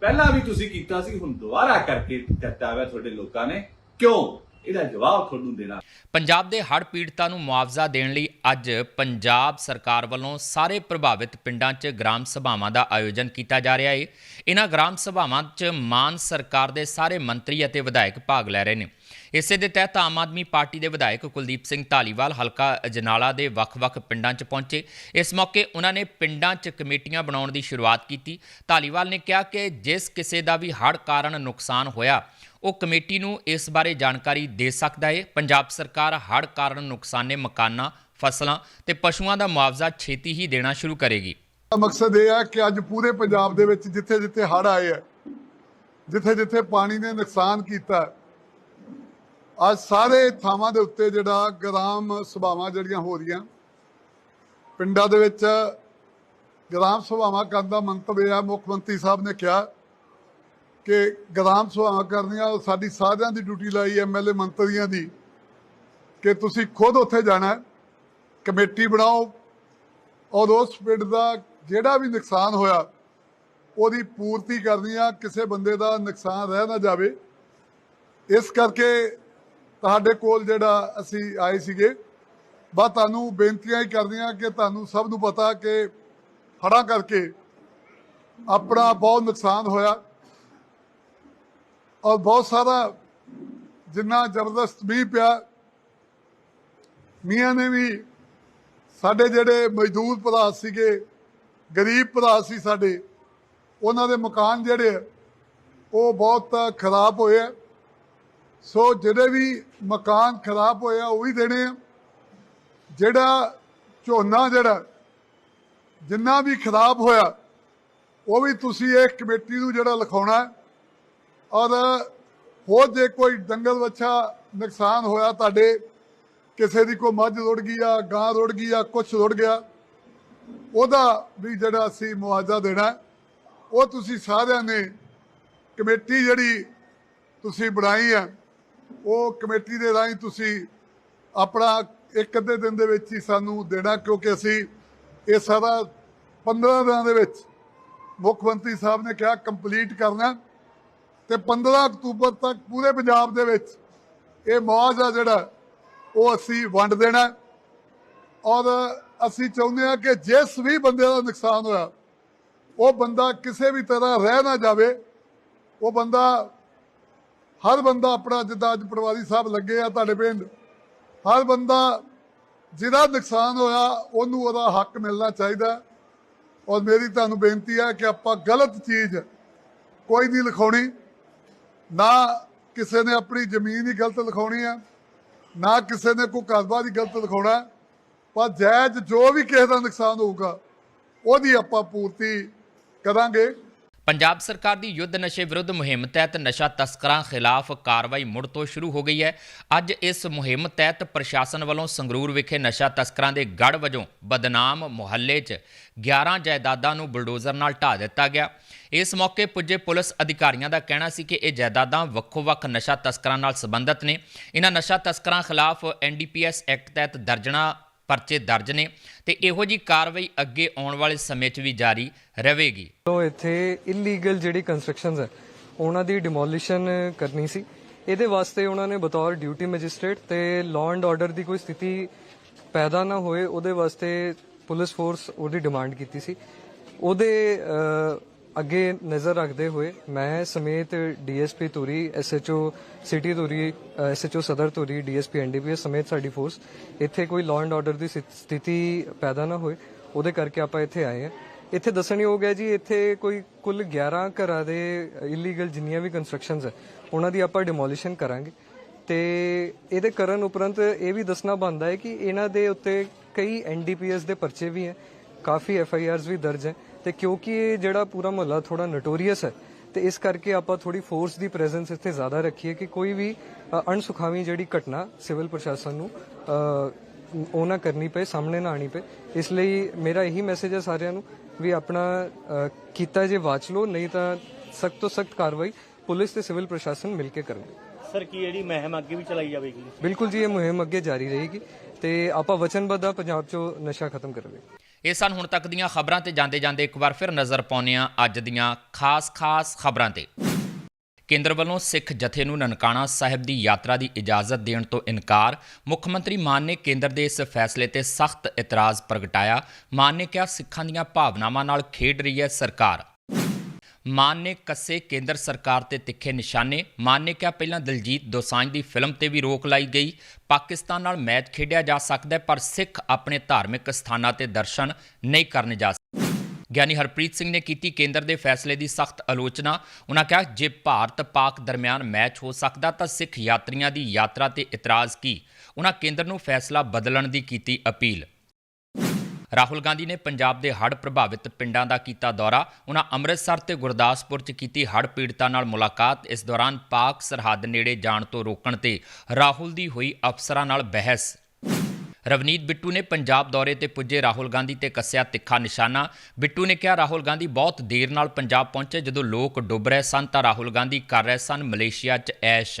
ਪਹਿਲਾਂ ਵੀ ਤੁਸੀਂ ਕੀਤਾ ਸੀ, ਹੁਣ ਦੁਬਾਰਾ ਕਰਕੇ ਦਿੱਤਾ ਤੁਹਾਡੇ ਲੋਕਾਂ ਨੇ। ਕਿਉਂ? ਇਹਦਾ ਜਵਾਬ ਤੁਹਾਨੂੰ ਦੇਣਾ। ਪੰਜਾਬ ਦੇ ਹੜ੍ਹ ਪੀੜਤਾਂ ਨੂੰ ਮੁਆਵਜ਼ਾ ਦੇਣ ਲਈ ਅੱਜ ਪੰਜਾਬ ਸਰਕਾਰ ਵੱਲੋਂ ਸਾਰੇ ਪ੍ਰਭਾਵਿਤ ਪਿੰਡਾਂ 'ਚ ਗ੍ਰਾਮ ਸਭਾਵਾਂ ਦਾ ਆਯੋਜਨ ਕੀਤਾ ਜਾ ਰਿਹਾ ਹੈ ਇਹਨਾਂ ਗ੍ਰਾਮ ਸਭਾਵਾਂ 'ਚ ਮਾਨ ਸਰਕਾਰ ਦੇ ਸਾਰੇ ਮੰਤਰੀ ਅਤੇ ਵਿਧਾਇਕ ਭਾਗ ਲੈ ਰਹੇ ਨੇ। ਇਸੇ ਦੇ ਤਹਿਤ ਆਮ ਆਦਮੀ ਪਾਰਟੀ ਦੇ ਵਿਧਾਇਕ ਕੁਲਦੀਪ ਸਿੰਘ ਢਾਲੀਵਾਲ ਹਲਕਾ ਅਜਨਾਲਾ ਦੇ ਵੱਖ-ਵੱਖ ਪਿੰਡਾਂ 'ਚ ਪਹੁੰਚੇ। ਇਸ ਮੌਕੇ ਉਹਨਾਂ ਨੇ ਪਿੰਡਾਂ 'ਚ ਕਮੇਟੀਆਂ ਬਣਾਉਣ ਦੀ ਸ਼ੁਰੂਆਤ ਕੀਤੀ। ਢਾਲੀਵਾਲ ਨੇ ਕਿਹਾ ਕਿ ਜਿਸ ਕਿਸੇ ਦਾ ਵੀ ਹੜ੍ਹ ਕਾਰਨ ਨੁਕਸਾਨ ਹੋਇਆ, ਉਹ ਕਮੇਟੀ ਨੂੰ ਇਸ ਬਾਰੇ ਜਾਣਕਾਰੀ ਦੇ ਸਕਦਾ ਹੈ ਪੰਜਾਬ ਸਰਕਾਰ ਹੜ੍ਹ ਕਾਰਨ ਨੁਕਸਾਨੇ ਮਕਾਨਾਂ, ਫਸਲਾਂ ਤੇ ਪਸ਼ੂਆਂ ਦਾ ਮੁਆਵਜ਼ਾ ਛੇਤੀ ਹੀ ਦੇਣਾ ਸ਼ੁਰੂ ਕਰੇਗੀ। ਮਕਸਦ ਇਹ ਹੈ ਕਿ ਅੱਜ ਪੂਰੇ ਪੰਜਾਬ ਦੇ ਵਿੱਚ ਜਿੱਥੇ ਜਿੱਥੇ ਹੜ੍ਹ ਆਏ ਹੈ ਜਿੱਥੇ ਜਿੱਥੇ ਪਾਣੀ ਨੇ ਨੁਕਸਾਨ ਕੀਤਾ ਅੱਜ ਸਾਰੇ ਥਾਵਾਂ ਦੇ ਉੱਤੇ ਜਿਹੜਾ ਗ੍ਰਾਮ ਸਭਾਵਾਂ ਜਿਹੜੀਆਂ ਹੋ ਰਹੀਆਂ, ਪਿੰਡਾਂ ਦੇ ਵਿੱਚ ਗ੍ਰਾਮ ਸਭਾਵਾਂ ਕਰਨ ਦਾ ਮੰਤਵ ਇਹ ਆ, ਮੁੱਖ ਮੰਤਰੀ ਸਾਹਿਬ ਨੇ ਕਿਹਾ ਕਿ ਗ੍ਰਾਮ ਸਭਾਵਾਂ ਕਰਨੀਆਂ ਉਹ ਸਾਡੀ ਸਾਰਿਆਂ ਦੀ ਡਿਊਟੀ ਲਾਈ ਐਮਐਲਏ ਮੰਤਰੀਆਂ ਦੀ ਕਿ ਤੁਸੀਂ ਖੁਦ ਉੱਥੇ ਜਾਣਾ, ਕਮੇਟੀ ਬਣਾਓ ਔਰ ਉਸ ਪਿੰਡ ਦਾ ਜਿਹੜਾ ਵੀ ਨੁਕਸਾਨ ਹੋਇਆ, ਉਹਦੀ ਪੂਰਤੀ ਕਰਨੀ ਆ, ਕਿਸੇ ਬੰਦੇ ਦਾ ਨੁਕਸਾਨ ਰਹਿ ਨਾ ਜਾਵੇ। ਇਸ ਕਰਕੇ ਤੁਹਾਡੇ ਕੋਲ ਜਿਹੜਾ ਅਸੀਂ ਆਏ ਸੀਗੇ, ਬਸ ਤੁਹਾਨੂੰ ਬੇਨਤੀਆਂ ਹੀ ਕਰਦੀਆਂ ਕਿ ਤੁਹਾਨੂੰ ਸਭ ਨੂੰ ਪਤਾ ਕਿ ਹੜ੍ਹਾਂ ਕਰਕੇ ਆਪਣਾ ਬਹੁਤ ਨੁਕਸਾਨ ਹੋਇਆ ਔਰ ਬਹੁਤ ਸਾਰਾ ਜਿੰਨਾ ਜ਼ਬਰਦਸਤ ਮੀਂਹ ਪਿਆ ਮੀਆਂ ਨੇ ਵੀ ਸਾਡੇ ਜਿਹੜੇ ਮਜ਼ਦੂਰ ਭਰਾ ਸੀਗੇ, ਗਰੀਬ ਭਰਾ ਸੀ ਸਾਡੇ, ਉਹਨਾਂ ਦੇ ਮਕਾਨ ਜਿਹੜੇ ਉਹ ਬਹੁਤ ਖਰਾਬ ਹੋਏ ਆ। ਸੋ ਜਿਹੜੇ ਵੀ ਮਕਾਨ ਖਰਾਬ ਹੋਏ ਆ, ਉਹ ਵੀ ਦੇਣੇ ਆ। ਜਿਹੜਾ ਝੋਨਾ ਜਿਹੜਾ, ਜਿੰਨਾ ਵੀ ਖਰਾਬ ਹੋਇਆ, ਉਹ ਵੀ ਤੁਸੀਂ ਇਹ ਕਮੇਟੀ ਨੂੰ ਜਿਹੜਾ ਲਿਖਾਉਣਾ ਔਰ ਹੋਰ ਜੇ ਕੋਈ ਦੰਗਲ ਵੱਛਾ ਨੁਕਸਾਨ ਹੋਇਆ ਤੁਹਾਡੇ, ਕਿਸੇ ਦੀ ਕੋਈ ਮੱਝ ਰੁੜ ਗਈ ਆ, ਗਾਂ ਰੁੜ ਗਈ ਆ ਕੁਝ ਰੁੜ ਗਿਆ, ਉਹਦਾ ਵੀ ਜਿਹੜਾ ਅਸੀਂ ਮੁਆਵਜ਼ਾ ਦੇਣਾ ਉਹ ਤੁਸੀਂ ਸਾਰਿਆਂ ਨੇ ਕਮੇਟੀ ਜਿਹੜੀ ਤੁਸੀਂ ਬਣਾਈ ਆ ਉਹ ਕਮੇਟੀ ਦੇ ਰਾਹੀਂ ਤੁਸੀਂ ਆਪਣਾ ਇੱਕ ਅੱਧੇ ਦਿਨ ਦੇ ਵਿੱਚ ਹੀ ਸਾਨੂੰ ਦੇਣਾ, ਕਿਉਂਕਿ ਅਸੀਂ ਇਹ ਸਾਰਾ 15 ਦਿਨਾਂ ਦੇ ਵਿੱਚ ਮੁੱਖ ਮੰਤਰੀ ਸਾਹਿਬ ਨੇ ਕਿਹਾ ਕੰਪਲੀਟ ਕਰਨਾ ਤੇ 15 ਅਕਤੂਬਰ ਤੱਕ ਪੂਰੇ ਪੰਜਾਬ ਦੇ ਵਿੱਚ ਇਹ ਮੁਆਵਜ਼ਾ ਜਿਹੜਾ, ਉਹ ਅਸੀਂ ਵੰਡ ਦੇਣਾ ਔਰ ਅਸੀਂ ਚਾਹੁੰਦੇ ਹਾਂ ਕਿ ਜਿਸ ਵੀ ਬੰਦੇ ਦਾ ਨੁਕਸਾਨ ਹੋਇਆ, ਉਹ ਬੰਦਾ ਕਿਸੇ ਵੀ ਤਰ੍ਹਾਂ ਰਹਿ ਨਾ ਜਾਵੇ, ਉਹ ਬੰਦਾ ਹਰ ਬੰਦਾ ਆਪਣਾ ਜਿੱਦਾਂ ਅੱਜ ਪਟਵਾਰੀ ਸਾਹਿਬ ਲੱਗੇ ਆ ਤੁਹਾਡੇ ਪਿੰਡ, ਹਰ ਬੰਦਾ ਜਿਹਦਾ ਨੁਕਸਾਨ ਹੋਇਆ ਉਹਨੂੰ ਉਹਦਾ ਹੱਕ ਮਿਲਣਾ ਚਾਹੀਦਾ। ਔਰ ਮੇਰੀ ਤੁਹਾਨੂੰ ਬੇਨਤੀ ਹੈ ਕਿ ਆਪਾਂ ਗਲਤ ਚੀਜ਼ ਕੋਈ ਨਹੀਂ ਲਿਖਾਉਣੀ, ਨਾ ਕਿਸੇ ਨੇ ਆਪਣੀ ਜ਼ਮੀਨ ਹੀ ਗਲਤ ਲਿਖਾਉਣੀ ਆ, ਨਾ ਕਿਸੇ ਨੇ ਕੋਈ ਕਾਰੋਬਾਰ ਦੀ ਗਲਤ ਲਿਖਾਉਣਾ, ਪਰ ਜਾਇਜ਼ ਜੋ ਵੀ ਕਿਸੇ ਦਾ ਨੁਕਸਾਨ ਹੋਊਗਾ, ਉਹਦੀ ਆਪਾਂ ਪੂਰਤੀ ਕਰਾਂਗੇ। ਪੰਜਾਬ ਸਰਕਾਰ ਦੀ ਯੁੱਧ ਨਸ਼ੇ ਵਿਰੁੱਧ ਮੁਹਿੰਮ ਤਹਿਤ ਨਸ਼ਾ ਤਸਕਰਾਂ ਖਿਲਾਫ ਕਾਰਵਾਈ ਮੁੜ ਤੋਂ ਸ਼ੁਰੂ ਹੋ ਗਈ ਹੈ। ਅੱਜ ਇਸ ਮੁਹਿੰਮ ਤਹਿਤ ਪ੍ਰਸ਼ਾਸਨ ਵੱਲੋਂ ਸੰਗਰੂਰ ਵਿਖੇ ਨਸ਼ਾ ਤਸਕਰਾਂ ਦੇ ਗੜ ਵਜੋਂ ਬਦਨਾਮ ਮੁਹੱਲੇ 'ਚ 11 ਜਾਇਦਾਦਾਂ ਨੂੰ ਬਲਡੋਜ਼ਰ ਨਾਲ ਢਾ ਦਿੱਤਾ ਗਿਆ। ਇਸ ਮੌਕੇ ਪੁੱਜੇ ਪੁਲਿਸ ਅਧਿਕਾਰੀਆਂ ਦਾ ਕਹਿਣਾ ਸੀ ਕਿ ਇਹ ਜਾਇਦਾਦਾਂ ਵੱਖੋ-ਵੱਖ ਨਸ਼ਾ ਤਸਕਰਾਂ ਨਾਲ ਸੰਬੰਧਿਤ ਨੇ। ਇਹਨਾਂ ਨਸ਼ਾ ਤਸਕਰਾਂ ਖਿਲਾਫ ਐਨਡੀਪੀਐਸ ਐਕਟ ਤਹਿਤ ਦਰਜਣਾ ਪਰਚੇ ਦਰਜ ਨੇ ਤੇ ਇਹੋ ਜੀ ਕਾਰਵਾਈ ਅੱਗੇ ਆਉਣ ਵਾਲੇ ਸਮੇਂ 'ਚ ਵੀ ਜਾਰੀ ਰਹੇਗੀ। ਤੋਂ ਇੱਥੇ ਇਲੀਗਲ ਜਿਹੜੀ ਕੰਸਟਰਕਸ਼ਨਸ ਹੈ ਉਹਨਾਂ ਦੀ ਡਿਮੋਲੀਸ਼ਨ ਕਰਨੀ ਸੀ। ਇਹਦੇ ਵਾਸਤੇ ਉਹਨਾਂ ਨੇ ਬਤੌਰ ਡਿਊਟੀ ਮੈਜਿਸਟ੍ਰੇਟ ਤੇ ਲਾਅ ਐਂਡ ਆਰਡਰ ਦੀ ਕੋਈ ਸਥਿਤੀ ਪੈਦਾ ਨਾ ਹੋਏ, ਉਹਦੇ ਵਾਸਤੇ ਪੁਲਿਸ ਫੋਰਸ ਉਹਦੀ ਡਿਮਾਂਡ ਕੀਤੀ ਸੀ। ਉਹਦੇ ਅੱਗੇ ਨਜ਼ਰ ਰੱਖਦੇ ਹੋਏ ਮੈਂ ਸਮੇਤ DSP Dhuri, SHO city Dhuri SHO ਸਦਰ ਧੂਰੀ, ਡੀਐਸਪੀ ਐਨਡੀਪੀਐਸ ਸਮੇਤ ਸਾਡੀ ਫੋਰਸ ਇੱਥੇ ਕੋਈ ਲਾਅ ਐਂਡ ਆਰਡਰ ਦੀ ਸਥਿ- ਸਥਿਤੀ ਪੈਦਾ ਨਾ ਹੋਏ, ਉਹਦੇ ਕਰਕੇ ਆਪਾਂ ਇੱਥੇ ਆਏ ਹਾਂ। ਇੱਥੇ ਦੱਸਣਯੋਗ ਹੈ ਜੀ, ਇੱਥੇ ਕੋਈ ਕੁੱਲ 11 ਘਰਾਂ ਦੇ ਇਲੀਗਲ ਜਿੰਨੀਆਂ ਵੀ ਕੰਸਟਰਕਸ਼ਨਸ ਹੈ, ਉਹਨਾਂ ਦੀ ਆਪਾਂ ਡਿਮੋਲੀਸ਼ਨ ਕਰਾਂਗੇ। ਤੇ ਇਹਦੇ ਕਰਨ ਉਪਰੰਤ ਇਹ ਵੀ ਦੱਸਣਾ ਬਣਦਾ ਹੈ ਕਿ ਇਹਨਾਂ ਦੇ ਉੱਤੇ ਕਈ ਐਨਡੀਪੀਐਸ ਦੇ ਪਰਚੇ ਵੀ ਹੈ, ਕਾਫੀ ਐਫਆਈਆਰਸ ਵੀ ਦਰਜ ਹੈ। ਤੇ ਕਿਉਂਕਿ ਇਹ ਜਿਹੜਾ ਪੂਰਾ ਮੁਹੱਲਾ ਥੋੜਾ ਨੋਟੋਰੀਅਸ ਹੈ ਤੇ ਇਸ ਕਰਕੇ ਆਪਾਂ ਥੋੜੀ ਫੋਰਸ ਦੀ ਪ੍ਰੈਜ਼ੈਂਸ ਇੱਥੇ ਜ਼ਿਆਦਾ ਰੱਖੀਏ ਕਿ ਕੋਈ ਵੀ ਅਣਸੁਖਾਵੀ ਜਿਹੜੀ ਘਟਨਾ ਸਿਵਲ ਪ੍ਰਸ਼ਾਸਨ ਨੂੰ ਉਹ ਨਾ ਕਰਨੀ ਪਏ ਸਾਹਮਣੇ ਨਾ ਆਣੀ ਪਏ। ਇਸ ਲਈ ਮੇਰਾ ਇਹੀ ਮੈਸੇਜ ਹੈ ਸਾਰਿਆਂ ਨੂੰ ਵੀ ਆਪਣਾ ਕੀਤਾ ਜੇ ਵਾਚ ਲਓ ਨਹੀਂ ਤਾਂ ਸਖਤ ਤੋਂ ਸਖਤ ਕਾਰਵਾਈ ਪੁਲਿਸ ਤੇ ਸਿਵਲ ਪ੍ਰਸ਼ਾਸਨ ਮਿਲ ਕੇ ਕਰਨਗੇ। ਸਰ ਕੀ ਜਿਹੜੀ ਮਹਿਮ ਅੱਗੇ ਵੀ ਚਲਾਈ ਜਾਵੇਗੀ? ਬਿਲਕੁਲ ਜੀ ਇਹ ਮੁਹਿੰਮ ਅੱਗੇ ਜਾਰੀ ਰਹੇਗੀ ਤੇ ਆਪਾਂ ਵਚਨਬੱਧ ਆ ਪੰਜਾਬ 'ਚੋਂ ਨਸ਼ਾ ਖਤਮ ਕਰਵੇ ਇਹ ਸਨ ਹੁਣ ਤੱਕ ਦੀਆਂ ਖਬਰਾਂ ਤੇ ਜਾਂਦੇ ਜਾਂਦੇ ਇੱਕ ਵਾਰ ਫਿਰ ਨਜ਼ਰ ਪਾਉਂਦੇ ਹਾਂ ਅੱਜ ਦੀਆਂ ਖਾਸ-ਖਾਸ ਖਬਰਾਂ ਤੇ। ਕੇਂਦਰ ਵੱਲੋਂ ਸਿੱਖ ਜਥੇ ਨੂੰ ਨਨਕਾਣਾ ਸਾਹਿਬ ਦੀ ਯਾਤਰਾ ਦੀ ਇਜਾਜ਼ਤ ਦੇਣ ਤੋਂ ਇਨਕਾਰ, ਮੁੱਖ ਮੰਤਰੀ ਮਾਨ ਨੇ ਕੇਂਦਰ ਦੇ ਇਸ ਫੈਸਲੇ ਤੇ ਸਖਤ ਇਤਰਾਜ਼ ਪ੍ਰਗਟਾਇਆ। ਮਾਨ ਨੇ ਕਿਹਾ ਸਿੱਖਾਂ ਦੀਆਂ ਭਾਵਨਾਵਾਂ ਨਾਲ ਖੇਡ ਰਹੀ ਹੈ ਸਰਕਾਰ। ਮਾਨ ਨੇ ਕੱਸੇ ਕੇਂਦਰ ਸਰਕਾਰ ਤੇ ਤਿੱਖੇ ਨਿਸ਼ਾਨੇ। ਮਾਨ ਨੇ ਕਿਹਾ ਪਹਿਲਾਂ ਦਿਲਜੀਤ ਦੋਸਾਂਝ ਦੀ ਫਿਲਮ ਤੇ ਵੀ ਰੋਕ ਲਾਈ ਗਈ। ਪਾਕਿਸਤਾਨ ਨਾਲ ਮੈਚ ਖੇਡਿਆ ਜਾ ਸਕਦਾ ਹੈ, ਪਰ ਸਿੱਖ ਆਪਣੇ ਧਾਰਮਿਕ ਸਥਾਨਾਂ ਤੇ ਦਰਸ਼ਨ ਨਹੀਂ ਕਰਨ ਜਾ ਸਕਦੇ ਗਿਆਨੀ ਹਰਪ੍ਰੀਤ ਸਿੰਘ ਨੇ ਕੀਤੀ ਕੇਂਦਰ ਦੇ ਫੈਸਲੇ ਦੀ ਸਖਤ ਆਲੋਚਨਾ। ਉਹਨਾਂ ਕਿਹਾ, ਜੇ ਭਾਰਤ ਪਾਕ ਦਰਮਿਆਨ ਮੈਚ ਹੋ ਸਕਦਾ ਤਾਂ ਸਿੱਖ ਯਾਤਰੀਆਂ ਦੀ ਯਾਤਰਾ ਤੇ ਇਤਰਾਜ਼ ਕੀ? ਉਹਨਾਂ ਕੇਂਦਰ ਨੂੰ ਫੈਸਲਾ ਬਦਲਣ ਦੀ ਕੀਤੀ ਅਪੀਲ। ਰਾਹੁਲ ਗਾਂਧੀ ਨੇ ਪੰਜਾਬ ਦੇ ਹੜ੍ਹ ਪ੍ਰਭਾਵਿਤ ਪਿੰਡਾਂ ਦਾ ਕੀਤਾ ਦੌਰਾ। ਉਹਨਾਂ ਅੰਮ੍ਰਿਤਸਰ ਤੇ ਗੁਰਦਾਸਪੁਰ 'ਚ ਕੀਤੀ ਹੜ੍ਹ ਪੀੜਤਾਂ ਨਾਲ ਮੁਲਾਕਾਤ। ਇਸ ਦੌਰਾਨ ਪਾਕ ਸਰਹੱਦ ਨੇੜੇ ਜਾਣ ਤੋਂ ਰੋਕਣ ਤੇ ਰਾਹੁਲ ਦੀ ਹੋਈ ਅਫਸਰਾਂ ਨਾਲ ਬਹਿਸ। ਰਵਨੀਤ ਬਿੱਟੂ ਨੇ ਪੰਜਾਬ ਦੌਰੇ ਤੇ ਪੁੱਜੇ ਰਾਹੁਲ ਗਾਂਧੀ ਤੇ ਕੱਸਿਆ ਤਿੱਖਾ ਨਿਸ਼ਾਨਾ। ਬਿੱਟੂ ਨੇ ਕਿਹਾ, ਰਾਹੁਲ ਗਾਂਧੀ ਬਹੁਤ ਦੇਰ ਨਾਲ ਪੰਜਾਬ ਪਹੁੰਚੇ। ਜਦੋਂ ਲੋਕ ਡੁੱਬ ਰਹੇ ਸਨ ਤਾਂ ਰਾਹੁਲ ਗਾਂਧੀ ਕਰ ਰਹੇ ਸਨ ਮਲੇਸ਼ੀਆ 'ਚ ਐਸ਼।